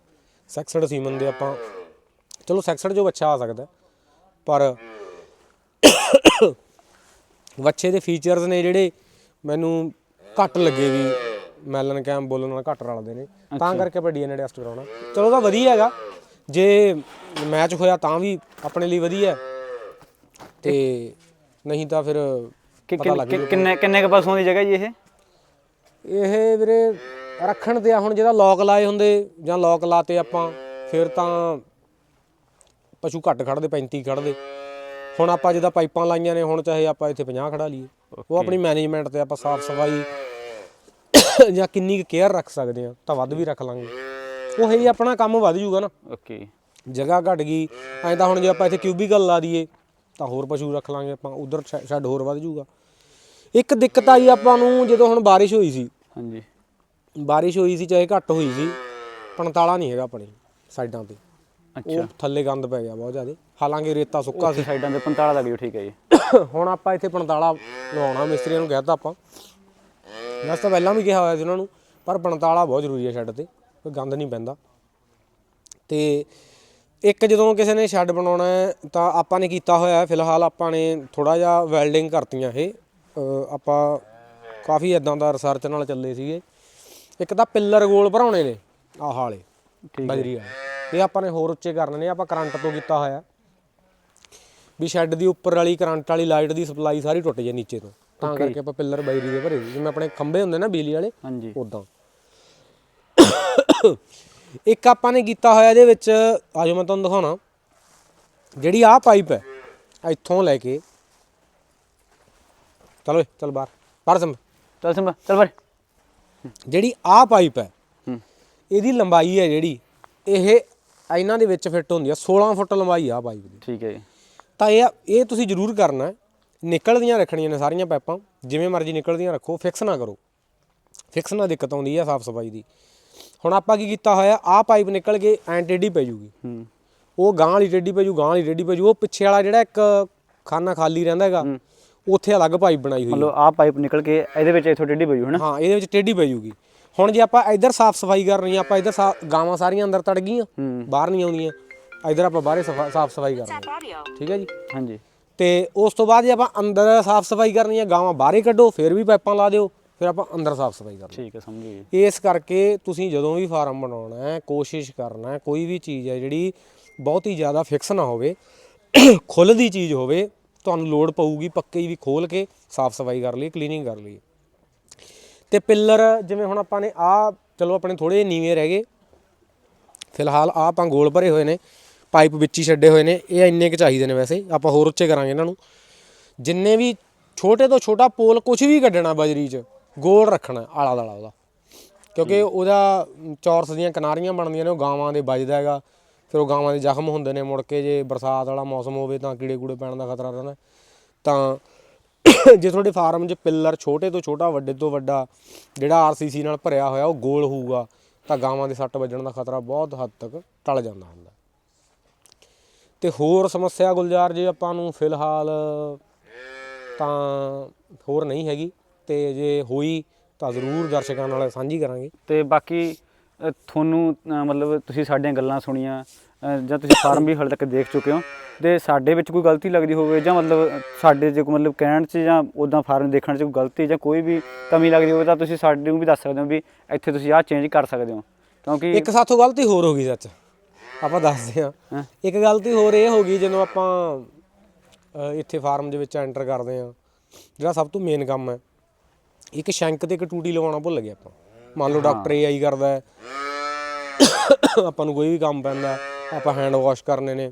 ਸੈਕਸਡ ਸੀਮਨ ਦੇ ਆਪਾਂ, ਚਲੋ ਸੈਕਸਡ ਜੋ ਬੱਚਾ ਆ ਸਕਦਾ, ਪਰ ਵੱਛੇ ਦੇ ਫੀਚਰਸ ਨੇ ਜਿਹੜੇ ਮੈਨੂੰ ਘੱਟ ਲੱਗੇ ਵੀ ਮੈਲਨ ਕੈਮ ਬੋਲਣ ਨਾਲ ਘੱਟ ਰਲਦੇ ਨੇ। ਤਾਂ ਕਰਕੇ ਆਪਾਂ ਡੀਐਨਏ ਟੈਸਟ ਕਰਾਉਣਾ। ਚਲੋ ਤਾਂ ਵਧੀਆ ਹੈਗਾ। ਜੇ ਮੈਚ ਹੋਇਆ ਤਾਂ ਵੀ ਆਪਣੇ ਲਈ ਵਧੀਆ। ਤੇ ਨਹੀਂ ਤਾਂ ਫਿਰ ਪਤਾ ਲੱਗ ਕਿੰਨੇ ਕਿੰਨੇ ਕ ਪਸ਼ੂਆਂ ਦੀ ਜਗ੍ਹਾ ਜੀ ਇਹ? ਇਹ ਵੀਰੇ ਰੱਖਣ ਤੇ ਆ ਹੁਣ ਜਿਹਦਾ ਲੋਕ ਲਾਏ ਹੁੰਦੇ ਜਾਂ ਲੋਕ ਲਾਤੇ ਆਪਾਂ ਫਿਰ ਤਾਂ ਪਸ਼ੂ ਘੱਟ ਖੜਦੇ 35 ਖੜਦੇ ਹੁਣ ਆਪਾਂ ਜਿਹਦਾ ਪਾਈਪਾਂ ਲਾਈਆਂ ਨੇ ਹੁਣ ਚਾਹੇ ਆਪਾਂ ਇੱਥੇ 50 ਖੜਾ ਲਈਏ। ਉਹ ਆਪਣੀ ਮੈਨੇਜਮੈਂਟ ਤੇ ਆਪਾਂ ਸਾਫ਼ ਸਫ਼ਾਈ ਜਾਂ ਕਿੰਨੀ ਕੇਅਰ ਰੱਖ ਸਕਦੇ ਆ ਤਾਂ ਵੱਧ ਵੀ ਰੱਖ ਲਾਂਗੇ। ਉਹ ਹੀ ਆਪਣਾ ਕੰਮ ਵੱਧ ਜੂਗਾ ਨਾ। ਓਕੇ ਜਗ੍ਹਾ ਘਟ ਗਈ ਐਂ ਤਾਂ ਹੁਣ ਜੇ ਆਪਾਂ ਇੱਥੇ ਕਿਊਬੀਕਲ ਲਾ ਦਈਏ ਤਾਂ ਹੋਰ ਪਸ਼ੂ ਰੱਖ ਲਾਂਗੇ ਆਪਾਂ ਉਧਰ ਸ਼ੈੱਡ ਹੋਰ ਵੱਧ ਜੂਗਾ। ਇੱਕ ਦਿੱਕਤ ਆਈ ਆਪਾਂ ਨੂੰ ਜਦੋਂ ਹੁਣ ਬਾਰਿਸ਼ ਹੋਈ ਸੀ। ਹਾਂਜੀ। ਬਾਰਿਸ਼ ਹੋਈ ਸੀ ਚਾਹੇ ਘੱਟ ਹੋਈ ਸੀ ਪਣਤਾਲਾ ਨਹੀਂ ਹੈਗਾ ਆਪਣੇ ਸਾਈਡਾਂ ਤੇ। ਅੱਛਾ। ਉਹ ਥੱਲੇ ਗੰਦ ਪੈ ਗਿਆ ਬਹੁਤ ਜ਼ਿਆਦਾ। ਹਾਲਾਂਕਿ ਰੇਤਾ ਸੁੱਕਾ ਉੱਥੇ ਸਾਈਡਾਂ ਤੇ 45 ਲੱਗ ਜੂ ਠੀਕ ਹੈ ਜੀ। ਸੀ ਹੁਣ ਆਪਾਂ ਇੱਥੇ ਪਣਤਾਲਾ ਲਵਾਉਣਾ ਮਿਸਤਰੀਆਂ ਨੂੰ ਕਹਿਤਾ ਆਪਾਂ। ਵੈਸੇ ਤਾਂ ਪਹਿਲਾਂ ਵੀ ਕਿਹਾ ਹੋਇਆ ਸੀ ਉਹਨਾਂ ਨੂੰ ਪਰ ਪਣਤਾਲਾ ਬਹੁਤ ਜ਼ਰੂਰੀ ਹੈ ਸ਼ੈੱਡ ਤੇ ਕੋਈ ਗੰਦ ਨਹੀਂ ਪੈਂਦਾ। ਤੇ ਇੱਕ ਜਦੋਂ ਕਿਸੇ ਨੇ ਸ਼ੈੱਡ ਬਣਾਉਣਾ ਹੈ ਤਾਂ ਆਪਾਂ ਨੇ ਕੀਤਾ ਹੋਇਆ ਹੈ, ਫਿਲਹਾਲ ਆਪਾਂ ਨੇ ਥੋੜਾ ਜਿਹਾ ਵੈਲਡਿੰਗ ਕਰਤੀਆਂ ਇਹ। ਆਪਾਂ ਕਾਫੀ ਇਦਾਂ ਦਾ ਰਿਸਰਚ ਨਾਲ ਚੱਲੇ ਸੀਗੇ। ਇੱਕ ਤਾਂ ਪਿੱਲਰ ਗੋਲ ਭਰਾਉਣੇ ਨੇ ਆਹ ਵਾਲੇ ਠੀਕ ਹੈ। ਬਜਰੀ ਵਾਲੇ। ਇਹ ਆਪਾਂ ਨੇ ਹੋਰ ਉੱਚੇ ਕਰਨੇ ਨੇ ਆਪਾਂ ਕਰੰਟ ਤੋਂ ਕੀਤਾ ਹੋਇਆ। ਵੀ ਸ਼ੈੱਡ ਦੀ ਉੱਪਰ ਵਾਲੀ ਕਰੰਟ ਵਾਲੀ ਲਾਈਟ ਦੀ ਸਪਲਾਈ ਸਾਰੀ ਟੁੱਟ ਜੇ ਨੀਚੇ ਤੋਂ। ਤਾਂ ਕਰਕੇ ਆਪਾਂ ਪਿੱਲਰ ਬਜਰੀ ਦੇ ਭਰੇ। ਜਿਵੇਂ ਆਪਣੇ ਖੰਭੇ ਹੁੰਦੇ ਨਾ ਬਿਜਲੀ ਵਾਲੇ ਹਾਂਜੀ। ਉਦਾਂ ਇੱਕ ਆਪਾਂ ਨੇ ਕੀਤਾ ਹੋਇਆ ਇਹਦੇ ਵਿੱਚ ਆਜੋ ਮੈਂ ਤੁਹਾਨੂੰ ਦਿਖਾਉਣਾ। ਜਿਹੜੀ ਆਹ ਪਾਈਪ ਹੈ ਇੱਥੋਂ ਲੈ ਕੇ। ਚਲੋ ਚੱਲ ਬਾਹਰ। ਬਾਹਰ ਸੰਭ। ਚੱਲ ਸਿੰਬਾ ਚੱਲ ਬਾਰੇ ਜਿਹੜੀ ਆਹ ਪਾਈਪ ਹੂੰ ਇਹਦੀ ਲੰਬਾਈ ਹੈ ਜਿਹੜੀ ਇਹ ਇਹਨਾਂ ਦੇ ਵਿੱਚ ਫਿੱਟ ਹੁੰਦੀ ਆ 16 ਫੁੱਟ ਲੰਬਾਈ ਆ ਪਾਈਪ ਦੀ। ਠੀਕ ਹੈ ਜੀ। ਤਾਂ ਇਹ ਇਹ ਤੁਸੀਂ ਜ਼ਰੂਰ ਕਰਨਾ। ਨਿਕਲਦੀਆਂ ਰੱਖਣੀਆਂ ਨੇ ਸਾਰੀਆਂ ਪਾਈਪਾਂ। ਜਿਵੇਂ ਮਰਜ਼ੀ ਨਿਕਲਦੀਆਂ ਰੱਖੋ ਫਿਕਸ ਨਾ ਕਰੋ। ਫਿਕਸ ਨਾਲ ਦਿੱਕਤ ਆਉਂਦੀ ਹੈ ਸਾਫ਼ ਸਫ਼ਾਈ ਦੀ। ਹੁਣ ਆਪਾਂ ਕੀ ਕੀਤਾ ਹੋਇਆ ਆਹ ਪਾਈਪ ਨਿਕਲ ਕੇ ਐਂ ਟੇਢੀ ਪੈ ਜੂਗੀ। ਹੂੰ। ਉਹ ਗਾਂ ਵਾਲੀ ਟੇਢੀ ਪੈ ਜੂ ਗਾਂ ਵਾਲੀ ਟੇਢੀ ਪੈ ਜੂ। ਉਹ ਪਿੱਛੇ ਵਾਲਾ ਜਿਹੜਾ ਇੱਕ ਖਾਨਾ ਖਾਲੀ ਰਹਿੰਦਾ ਹੈਗਾ ਉੱਥੇ ਅਲੱਗ ਪਾਈਪ ਬਣਾਈ ਹੋਈ ਹੈ ਮਤਲਬ ਆਹ ਪਾਈਪ ਨਿਕਲ ਕੇ ਇਹਦੇ ਵਿੱਚ ਇੱਥੋਂ ਡੇਢੀ ਪਈ ਹਨਾ? ਹਾਂ ਇਹਦੇ ਵਿੱਚ ਟੇਢੀ ਪੈ ਜੂਗੀ। ਹੁਣ ਜੇ ਆਪਾਂ ਇੱਧਰ ਸਾਫ਼ ਸਫ਼ਾਈ ਕਰਨੀ ਆ ਆਪਾਂ ਇੱਧਰ ਸਾ- ਗਾਵਾਂ ਸਾਰੀਆਂ ਅੰਦਰ ਤੜ ਗਈਆਂ ਬਾਹਰ ਨਹੀਂ ਆਉਂਦੀਆਂ। ਇੱਧਰ ਆਪਾਂ ਬਾਹਰੇ ਸਾਫ਼ ਸਫ਼ਾਈ ਕਰਨੀ audio. ਠੀਕ ਹੈ ਜੀ? ਹਾਂਜੀ। ਤੇ ਉਸ ਤੋਂ ਬਾਅਦ ਜੇ ਆਪਾਂ ਅੰਦਰ ਸਾਫ਼ ਸਫ਼ਾਈ ਕਰਨੀ ਹੈ ਗਾਵਾਂ ਬਾਹਰੇ ਕੱਢੋ ਫਿਰ ਵੀ ਪਾਈਪਾਂ ਲਾ ਦਿਓ ਫਿਰ ਆਪਾਂ ਅੰਦਰ ਸਾਫ਼ ਸਫ਼ਾਈ ਕਰਨੀ ਠੀਕ ਹੈ ਸਮਝ ਗਏ। ਇਸ ਕਰਕੇ ਤੁਸੀਂ ਜਦੋਂ ਵੀ ਫਾਰਮ ਬਣਾਉਣਾ ਹੈ ਕੋਸ਼ਿਸ਼ ਕਰਨਾ ਹੈ ਕੋਈ ਵੀ ਚੀਜ਼ ਹੈ ਜਿਹੜੀ ਬਹੁਤੀ ਜ਼ਿਆਦਾ ਫਿਕਸ ਨਾ ਹੋਵੇ ਖੁੱਲ੍ਹਦੀ ਚੀਜ਼ ਹੋਵੇ ਤੁਹਾਨੂੰ ਲੋੜ ਪਊਗੀ ਪੱਕੀ ਵੀ ਖੋਲ ਕੇ ਸਾਫ਼ ਸਫ਼ਾਈ ਕਰ ਲਈ ਕਲੀਨਿੰਗ ਕਰ ਲਈ। ਤੇ ਪਿੱਲਰ ਜਿਵੇਂ ਹੁਣ ਆਪਾਂ ਨੇ ਆ ਚਲੋ ਆਪਣੇ ਥੋੜੇ ਨੀਵੇਂ ਰਹਿ ਗਏ। ਫਿਲਹਾਲ ਆ ਆਪਾਂ ਗੋਲ ਭਰੇ ਹੋਏ ਨੇ। ਪਾਈਪ ਵਿੱਚ ਹੀ ਛੱਡੇ ਹੋਏ ਨੇ ਇਹ ਇੰਨੇ ਕੁ ਚਾਹੀਦੇ ਨੇ ਵੈਸੇ ਆਪਾਂ ਹੋਰ ਉੱਚੇ ਕਰਾਂਗੇ ਇਹਨਾਂ ਨੂੰ। ਜਿੰਨੇ ਵੀ ਛੋਟੇ ਤੋਂ ਛੋਟਾ ਪੋਲ ਕੁਝ ਵੀ ਕੱਢਣਾ ਬਜਰੀ 'ਚ ਗੋਲ ਰੱਖਣਾ ਆਲਾ ਦਾਲਾ ਉਹਦਾ। ਕਿਉਂਕਿ ਉਹਦਾ ਚੌਰਸ ਦੀਆਂ ਕਿਨਾਰੀਆਂ ਬਣਦੀਆਂ ਨੇ ਉਹ ਗਾਵਾਂ ਦੇ ਵੱਜਦਾ ਹੈਗਾ। ਫਿਰ ਉਹ ਗਾਵਾਂ ਦੇ ਜ਼ਖਮ ਹੁੰਦੇ ਨੇ ਮੁੜ ਕੇ ਜੇ ਬਰਸਾਤ ਵਾਲਾ ਮੌਸਮ ਹੋਵੇ ਤਾਂ ਕੀੜੇ ਕੂੜੇ ਪੈਣ ਦਾ ਖਤਰਾ ਰਹਿੰਦਾ। ਤਾਂ ਜੇ ਤੁਹਾਡੇ ਫਾਰਮ 'ਚ ਪਿੱਲਰ ਛੋਟੇ ਤੋਂ ਛੋਟਾ ਵੱਡੇ ਤੋਂ ਵੱਡਾ ਜਿਹੜਾ ਆਰਸੀਸੀ ਨਾਲ ਭਰਿਆ ਹੋਇਆ ਉਹ ਗੋਲ ਹੋਊਗਾ ਤਾਂ ਗਾਵਾਂ ਦੇ ਸੱਟ ਵੱਜਣ ਦਾ ਖਤਰਾ ਬਹੁਤ ਹੱਦ ਤੱਕ ਟਲ ਜਾਂਦਾ ਹੁੰਦਾ। ਤੇ ਹੋਰ ਸਮੱਸਿਆ ਗੁਲਜ਼ਾਰ ਜੇ ਆਪਾਂ ਨੂੰ ਫਿਲਹਾਲ ਤਾਂ ਹੋਰ ਨਹੀਂ ਹੈਗੀ ਤੇ ਜੇ ਹੋਈ ਤਾਂ ਜ਼ਰੂਰ ਦਰਸ਼ਕਾਂ ਨਾਲ ਸਾਂਝੀ ਕਰਾਂਗੇ। ਤੇ ਬਾਕੀ ਤੁਹਾਨੂੰ ਮਤਲਬ ਤੁਸੀਂ ਸਾਡੀਆਂ ਗੱਲਾਂ ਸੁਣੀਆਂ ਜਾਂ ਤੁਸੀਂ ਫਾਰਮ ਵੀ ਹਾਲੇ ਤੱਕ ਦੇਖ ਚੁੱਕੇ ਹੋ ਤੇ ਸਾਡੇ ਵਿੱਚ ਕੋਈ ਗਲਤੀ ਲੱਗਦੀ ਹੋਵੇ ਜਾਂ ਮਤਲਬ ਸਾਡੇ ਜੇ ਕੋਈ ਮਤਲਬ ਕਹਿਣ 'ਚ ਜਾਂ ਉਦਾਂ ਫਾਰਮ ਦੇਖਣ 'ਚ ਕੋਈ ਗਲਤੀ ਜਾਂ ਕੋਈ ਵੀ ਕਮੀ ਲੱਗਦੀ ਹੋਵੇ ਤਾਂ ਤੁਸੀਂ ਸਾਡੇ ਨੂੰ ਵੀ ਦੱਸ ਸਕਦੇ ਹੋ ਵੀ ਇੱਥੇ ਤੁਸੀਂ ਆਹ ਚੇਂਜ ਕਰ ਸਕਦੇ ਹੋ। ਕਿਉਂਕਿ ਇੱਕ ਸਾਥੋਂ ਗਲਤੀ ਹੋਰ ਹੋ ਗਈ ਸੱਚ। ਆਪਾਂ ਦੱਸਦੇ ਹਾਂ। ਇੱਕ ਗਲਤੀ ਹੋਰ ਇਹ ਹੋ ਗਈ ਜਦੋਂ ਆਪਾਂ ਅ, ਇੱਥੇ ਫਾਰਮ ਦੇ ਵਿੱਚ ਐਂਟਰ ਕਰਦੇ ਹਾਂ ਜਿਹੜਾ ਸਭ ਤੋਂ ਮੇਨ ਕੰਮ ਹੈ ਇੱਕ ਸ਼ੈਂਕ ਤੇ ਇੱਕ ਟੂਟੀ ਲਵਾਉਣਾ ਭੁੱਲ ਗਏ ਆਪਾਂ। ਮੰਨ ਲਓ ਡਾਕਟਰ ਏਆਈ ਕਰਦਾ ਹੈ ਆਪਾਂ ਨੂੰ ਕੋਈ ਵੀ ਕੰਮ ਪੈਂਦਾ ਹੈ, ਆਪਾਂ ਹੈਂਡ ਵਾਸ਼ ਕਰਨੇ ਨੇ।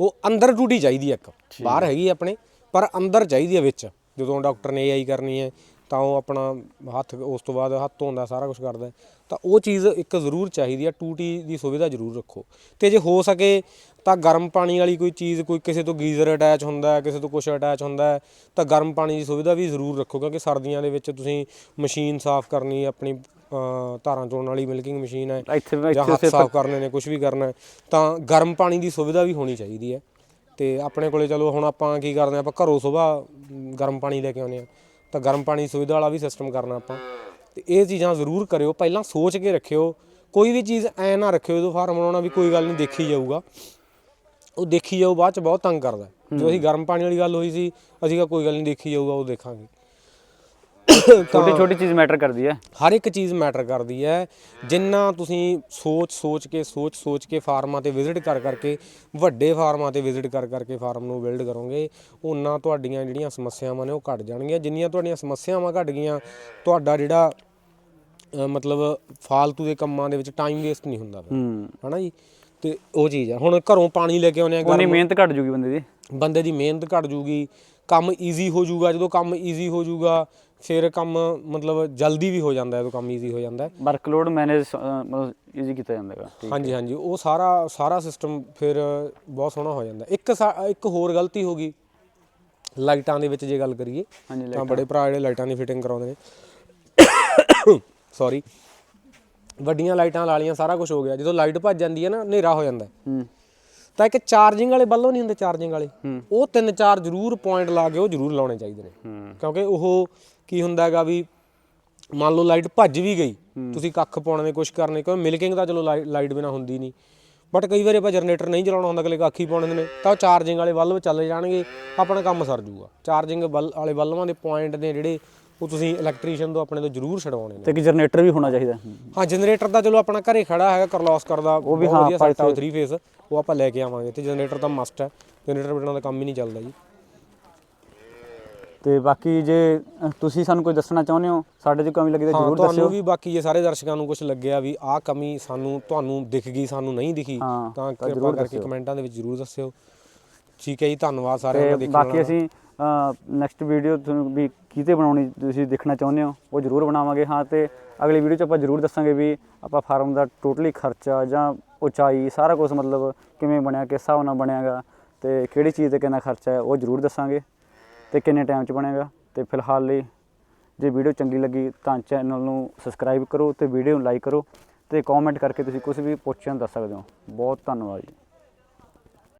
ਉਹ ਅੰਦਰ ਟੂਟੀ ਚਾਹੀਦੀ ਹੈ ਇੱਕ ਬਾਹਰ ਹੈਗੀ ਹੈ ਆਪਣੇ ਪਰ ਅੰਦਰ ਚਾਹੀਦੀ ਹੈ ਵਿੱਚ ਜਦੋਂ ਡਾਕਟਰ ਨੇ ਏਆਈ ਕਰਨੀ ਹੈ। ਤਾਂ ਉਹ ਆਪਣਾ ਹੱਥ ਉਸ ਤੋਂ ਬਾਅਦ ਹੱਥ ਧੋਂਦਾ ਸਾਰਾ ਕੁਝ ਕਰਦਾ। ਤਾਂ ਉਹ ਚੀਜ਼ ਇੱਕ ਜ਼ਰੂਰ ਚਾਹੀਦੀ ਹੈ ਟੂਟੀ ਦੀ ਸੁਵਿਧਾ ਜ਼ਰੂਰ ਰੱਖੋ। ਤੇ ਜੇ ਹੋ ਸਕੇ ਤਾਂ ਗਰਮ ਪਾਣੀ ਵਾਲੀ ਕੋਈ ਚੀਜ਼ ਕੋਈ ਕਿਸੇ ਤੋਂ ਗੀਜ਼ਰ ਅਟੈਚ ਹੁੰਦਾ ਹੈ ਕਿਸੇ ਤੋਂ ਕੁਝ ਅਟੈਚ ਹੁੰਦਾ ਹੈ ਤਾਂ ਗਰਮ ਪਾਣੀ ਦੀ ਸੁਵਿਧਾ ਵੀ ਜ਼ਰੂਰ ਰੱਖੋ ਕਿਉਂਕਿ ਸਰਦੀਆਂ ਦੇ ਵਿੱਚ ਤੁਸੀਂ ਮਸ਼ੀਨ ਸਾਫ਼ ਕਰਨੀ ਆਪਣੀ ਧਾਰਾਂ ਚੋਣ ਵਾਲੀ ਮਿਲਕਿੰਗ ਮਸ਼ੀਨ ਹੈ ਜਾਂ ਹੱਥ ਸਾਫ਼ ਕਰਨੇ ਨੇ ਕੁਝ ਵੀ ਕਰਨਾ ਤਾਂ ਗਰਮ ਪਾਣੀ ਦੀ ਸੁਵਿਧਾ ਵੀ ਹੋਣੀ ਚਾਹੀਦੀ ਹੈ। ਤੇ ਆਪਣੇ ਕੋਲੇ ਚਲੋ ਹੁਣ ਆਪਾਂ ਕੀ ਕਰਦੇ ਹਾਂ ਆਪਾਂ ਘਰੋਂ ਸਵੇਰ ਗਰਮ ਪਾਣੀ ਲੈ ਕੇ ਆਉਂਦੇ ਆ ਤਾਂ ਗਰਮ ਪਾਣੀ ਦੀ ਸੁਵਿਧਾ ਵਾਲਾ ਵੀ ਸਿਸਟਮ ਕਰਨਾ ਆਪਾਂ। ਤੇ ਇਹ ਚੀਜ਼ਾਂ ਜ਼ਰੂਰ ਕਰਿਓ ਪਹਿਲਾਂ ਸੋਚ ਕੇ ਰੱਖਿਓ। ਕੋਈ ਵੀ ਚੀਜ਼ ਐ ਨਾ ਰੱਖਿਓ ਜਦੋਂ ਫਾਰਮ ਬਣਾਉਣਾ ਵੀ ਕੋਈ ਗੱਲ ਨਹੀਂ ਦੇਖੀ ਜਾਊਗਾ। ਉਹ ਦੇਖੀ ਜਾਊ ਬਾਅਦ ਚ ਬਹੁਤ ਤੰਗ ਕਰਦਾ। ਜਦੋਂ ਅਸੀਂ ਗਰਮ ਪਾਣੀ ਵਾਲੀ ਗੱਲ ਹੋਈ ਸੀ ਅਸੀਂ ਕਿਹਾ ਕੋਈ ਗੱਲ ਨਹੀਂ ਦੇਖੀ ਜਾਊਗਾ ਉਹ ਦੇਖਾਂਗੇ। ਛੋਟੀ ਛੋਟੀ ਚੀਜ਼ ਮੈਟਰ ਕਰਦੀ ਹੈ। ਹਰ ਇੱਕ ਚੀਜ਼ ਮੈਟਰ ਕਰਦੀ ਹੈ। ਜਿੰਨਾ ਤੁਸੀਂ ਸੋਚ ਸੋਚ ਕੇ ਸੋਚ ਸੋਚ ਕੇ ਫਾਰਮਾਂ ਤੇ ਵਿਜ਼ਿਟ ਕਰ ਕਰਕੇ ਵੱਡੇ ਫਾਰਮਾਂ ਤੇ ਵਿਜ਼ਿਟ ਕਰ ਕਰਕੇ ਫਾਰਮ ਨੂੰ ਬਿਲਡ ਕਰੋਗੇ ਉਹਨਾਂ ਤੁਹਾਡੀਆਂ ਜਿਹੜੀਆਂ ਸਮੱਸਿਆਵਾਂ ਨੇ ਉਹ ਘਟ ਜਾਣਗੀਆਂ। ਜਿੰਨੀਆਂ ਤੁਹਾਡੀਆਂ ਸਮੱਸਿਆਵਾਂ ਘਟ ਗਈਆਂ ਤੁਹਾਡਾ ਜਿਹੜਾ ਮਤਲਬ ਫਾਲਤੂ ਦੇ ਕੰਮਾਂ ਦੇ ਵਿੱਚ ਟਾਈਮ ਵੇਸਟ ਨਹੀਂ ਹੁੰਦਾ ਹਨਾ ਜੀ? ਤੇ ਉਹ ਚੀਜ਼ ਹੈ ਹੁਣ ਘਰੋਂ ਪਾਣੀ ਲੈ ਕੇ ਆਉਂਦੇ ਆ ਉਹਨੀ ਮਿਹਨਤ ਘਟ ਜੂਗੀ ਬੰਦੇ ਦੀ। ਬੰਦੇ ਦੀ ਮਿਹਨਤ ਘਟ ਜੂਗੀ ਕੰਮ ਈਜ਼ੀ ਹੋ ਜਾਊਗਾ ਜਦੋਂ ਕੰਮ ਈਜ਼ੀ ਹੋ ਜਾਊਗਾ ਫਿਰ ਕੰਮ ਮਤਲਬ ਜਲਦੀ ਵੀ ਹੋ ਜਾਂਦਾ ਹੈ ਜਦੋਂ ਕੰਮ ਈਜ਼ੀ ਹੋ ਜਾਂਦਾ ਹੈ। ਵਰਕਲੋਡ ਮੈਨੇਜ ਮਤਲਬ ਈਜ਼ੀ ਕੀਤਾ ਜਾਂਦਾ ਹੈਗਾ। ਠੀਕ ਹਾਂਜੀ ਹਾਂਜੀ। ਉਹ ਸਾਰਾ ਸਾਰਾ ਸਿਸਟਮ ਫਿਰ ਬਹੁਤ ਸੋਹਣਾ ਹੋ ਜਾਂਦਾ ਇੱਕ ਸਾ- ਇੱਕ ਹੋਰ ਗਲਤੀ ਹੋ ਗਈ ਲਾਈਟਾਂ ਦੇ ਵਿੱਚ ਜੇ ਗੱਲ ਕਰੀਏ ਹਾਂਜੀ ਤਾਂ ਬੜੇ ਭਰਾ ਜਿਹੜੇ ਲਾਈਟਾਂ ਦੀ ਫਿਟਿੰਗ ਕਰਾਉਂਦੇ ਨੇ। ਸੌਰੀ ਵੱਡੀਆਂ ਲਾਈਟਾਂ ਲਾ ਲੀਆਂ ਸਾਰਾ ਕੁਝ ਹੋ ਗਿਆ। ਜਦੋਂ ਲਾਈਟ ਭੱਜ ਜਾਂਦੀ ਹੈ ਨਾ ਹਨੇਰਾ ਹੋ ਜਾਂਦਾ ਹੈ। ਹੂੰ। ਤਾਂ ਇੱਕ ਚਾਰਜਿੰਗ ਵਾਲੇ ਬੱਲੋ ਨਹੀਂ ਹੁੰਦੇ ਚਾਰਜਿੰਗ ਵਾਲੇ। ਹੂੰ। ਉਹ ਤਿੰਨ ਚਾਰ ਜ਼ਰੂਰ ਪੁਆਇੰਟ ਲਾ ਕੇ ਉਹ ਜ਼ਰੂਰ ਲਾਉਣੇ ਚਾਹੀਦੇ ਨੇ। ਹੂੰ। ਕਿਉਂਕਿ ਉਹ ਕੀ ਹੁੰਦਾ ਹੈਗਾ ਵੀ ਮੰਨ ਲਓ ਲਾਈਟ ਭੱਜ ਵੀ ਗਈ ਤੁਸੀਂ ਕੱਖ ਪਾਉਣ ਦੀ ਕੋਸ਼ਿਸ਼ ਕਰਨੀ ਕਿਉਂਕਿ ਮਿਲਕਿੰਗ ਤਾਂ ਚਲੋ ਲਾਈਟ ਬਿਨਾ ਹੁੰਦੀ ਨਹੀਂ। ਬਟ ਕਈ ਵਾਰੀ ਆਪਾਂ ਜਨਰੇਟਰ ਨਹੀਂ ਚਲਾਉਣਾ ਹੁੰਦਾ ਅਗਲੇ ਕੱਖ ਹੀ ਪਾਉਣੇ ਨੇ ਤਾਂ ਉਹ ਚਾਰਜਿੰਗ ਵਾਲੇ ਬਲਬ ਚੱਲ ਜਾਣਗੇ ਆਪਣਾ ਕੰਮ ਸਰ ਜੂਗਾ ਚਾਰਜਿੰਗ ਵਾਲੇ ਬਲਬਾਂ ਦੇ ਪੁਆਇੰਟ ਨੇ ਜਿਹੜੇ ਉਹ ਤੁਸੀਂ ਇਲੈਕਟ੍ਰੀਸ਼ੀਅਨ ਤੋਂ ਆਪਣੇ ਤੋਂ ਜ਼ਰੂਰ ਛਡਵਾਉਣੇ ਨੇ। ਤੇ ਕਿ ਜਨਰੇਟਰ ਵੀ ਹੋਣਾ ਚਾਹੀਦਾ। ਹਾਂ ਜਨਰੇਟਰ ਤਾਂ ਚਲੋ ਆਪਣਾ ਘਰੇ ਖੜਾ ਹੈਗਾ ਕਰਲੋਸ ਕਰਦਾ ਉਹ ਵੀ ਹਾਂ, ਵਧੀਆ ਆਪਾਂ ਸੈਟ ਆ 3 ਫੇਸ ਉਹ ਆਪਾਂ ਲੈ ਕੇ ਆਵਾਂਗੇ ਤੇ ਜਨਰੇਟਰ ਤਾਂ ਮਸਟ ਹੈ ਜਨਰੇਟਰ ਬਿਨਾਂ ਦਾ ਕੰਮ ਹੀ ਨਹੀਂ ਚੱਲਦਾ ਜੀ। ਤੇ ਬਾਕੀ ਜੇ ਤੁਸੀਂ ਸਾਨੂੰ ਕੋਈ ਦੱਸਣਾ ਚਾਹੁੰਦੇ ਹੋ ਸਾਡੇ 'ਚ ਕਮੀ ਲੱਗੀ ਤਾਂ ਜ਼ਰੂਰ ਤੁਹਾਨੂੰ ਦੱਸਿਓ। ਵੀ ਬਾਕੀ ਜੇ ਸਾਰੇ ਦਰਸ਼ਕਾਂ ਨੂੰ ਕੁਝ ਲੱਗਿਆ ਵੀ ਆਹ ਕਮੀ ਸਾਨੂੰ ਤੁਹਾਨੂੰ ਦਿਖ ਗਈ ਸਾਨੂੰ ਨਹੀਂ ਦਿਖੀ ਤਾਂ ਕਿਰਪਾ ਜ਼ਰੂਰ ਕਰਕੇ। ਕਮੈਂਟਾਂ ਦੇ ਵਿੱਚ ਜ਼ਰੂਰ ਦੱਸਿਓ। ਠੀਕ ਹੈ ਜੀ ਧੰਨਵਾਦ ਸਾਰਿਆਂ ਦਾ ਦੇਖਣ ਬਾਕੀ ਦਾ ਅਸੀਂ ਨੈਕਸਟ ਵੀਡੀਓ ਤੁਹਾਨੂੰ ਵੀ ਕਿਤੇ ਬਣਾਉਣੀ ਤੁਸੀਂ ਦੇਖਣਾ ਚਾਹੁੰਦੇ ਹੋ ਉਹ ਜ਼ਰੂਰ ਬਣਾਵਾਂਗੇ। ਹਾਂ ਤੇ ਅਗਲੀ ਵੀਡੀਓ 'ਚ ਆਪਾਂ ਜ਼ਰੂਰ ਦੱਸਾਂਗੇ ਵੀ ਆਪਾਂ ਫਾਰਮ ਦਾ ਟੋਟਲੀ ਖਰਚਾ ਜਾਂ ਉਚਾਈ ਸਾਰਾ ਕੁਝ ਮਤਲਬ ਕਿਵੇਂ ਬਣਿਆ ਕਿਸ ਹਿਸਾਬ ਨਾਲ ਬਣਿਆਗਾ ਤੇ ਕਿਹੜੀ ਚੀਜ਼ ਤੇ ਕਿੰਨਾ ਖਰਚਾ ਹੈ ਉਹ ਜ਼ਰੂਰ ਦੱਸਾਂਗੇ। ਤੇ ਕਿੰਨੇ ਟਾਈਮ 'ਚ ਬਣੇਗਾ? ਤੇ ਫਿਲਹਾਲ ਲਈ ਜੇ ਵੀਡੀਓ ਚੰਗੀ ਲੱਗੀ ਤਾਂ ਚੈਨਲ ਨੂੰ ਸਬਸਕ੍ਰਾਈਬ ਕਰੋ ਤੇ ਵੀਡੀਓ ਨੂੰ ਲਾਈਕ ਕਰੋ ਤੇ ਕਮੈਂਟ ਕਰਕੇ ਤੁਸੀਂ ਕੁਝ ਵੀ ਪੁੱਛਣ ਦੱਸ ਸਕਦੇ ਹੋ। ਬਹੁਤ ਧੰਨਵਾਦ ਜੀ।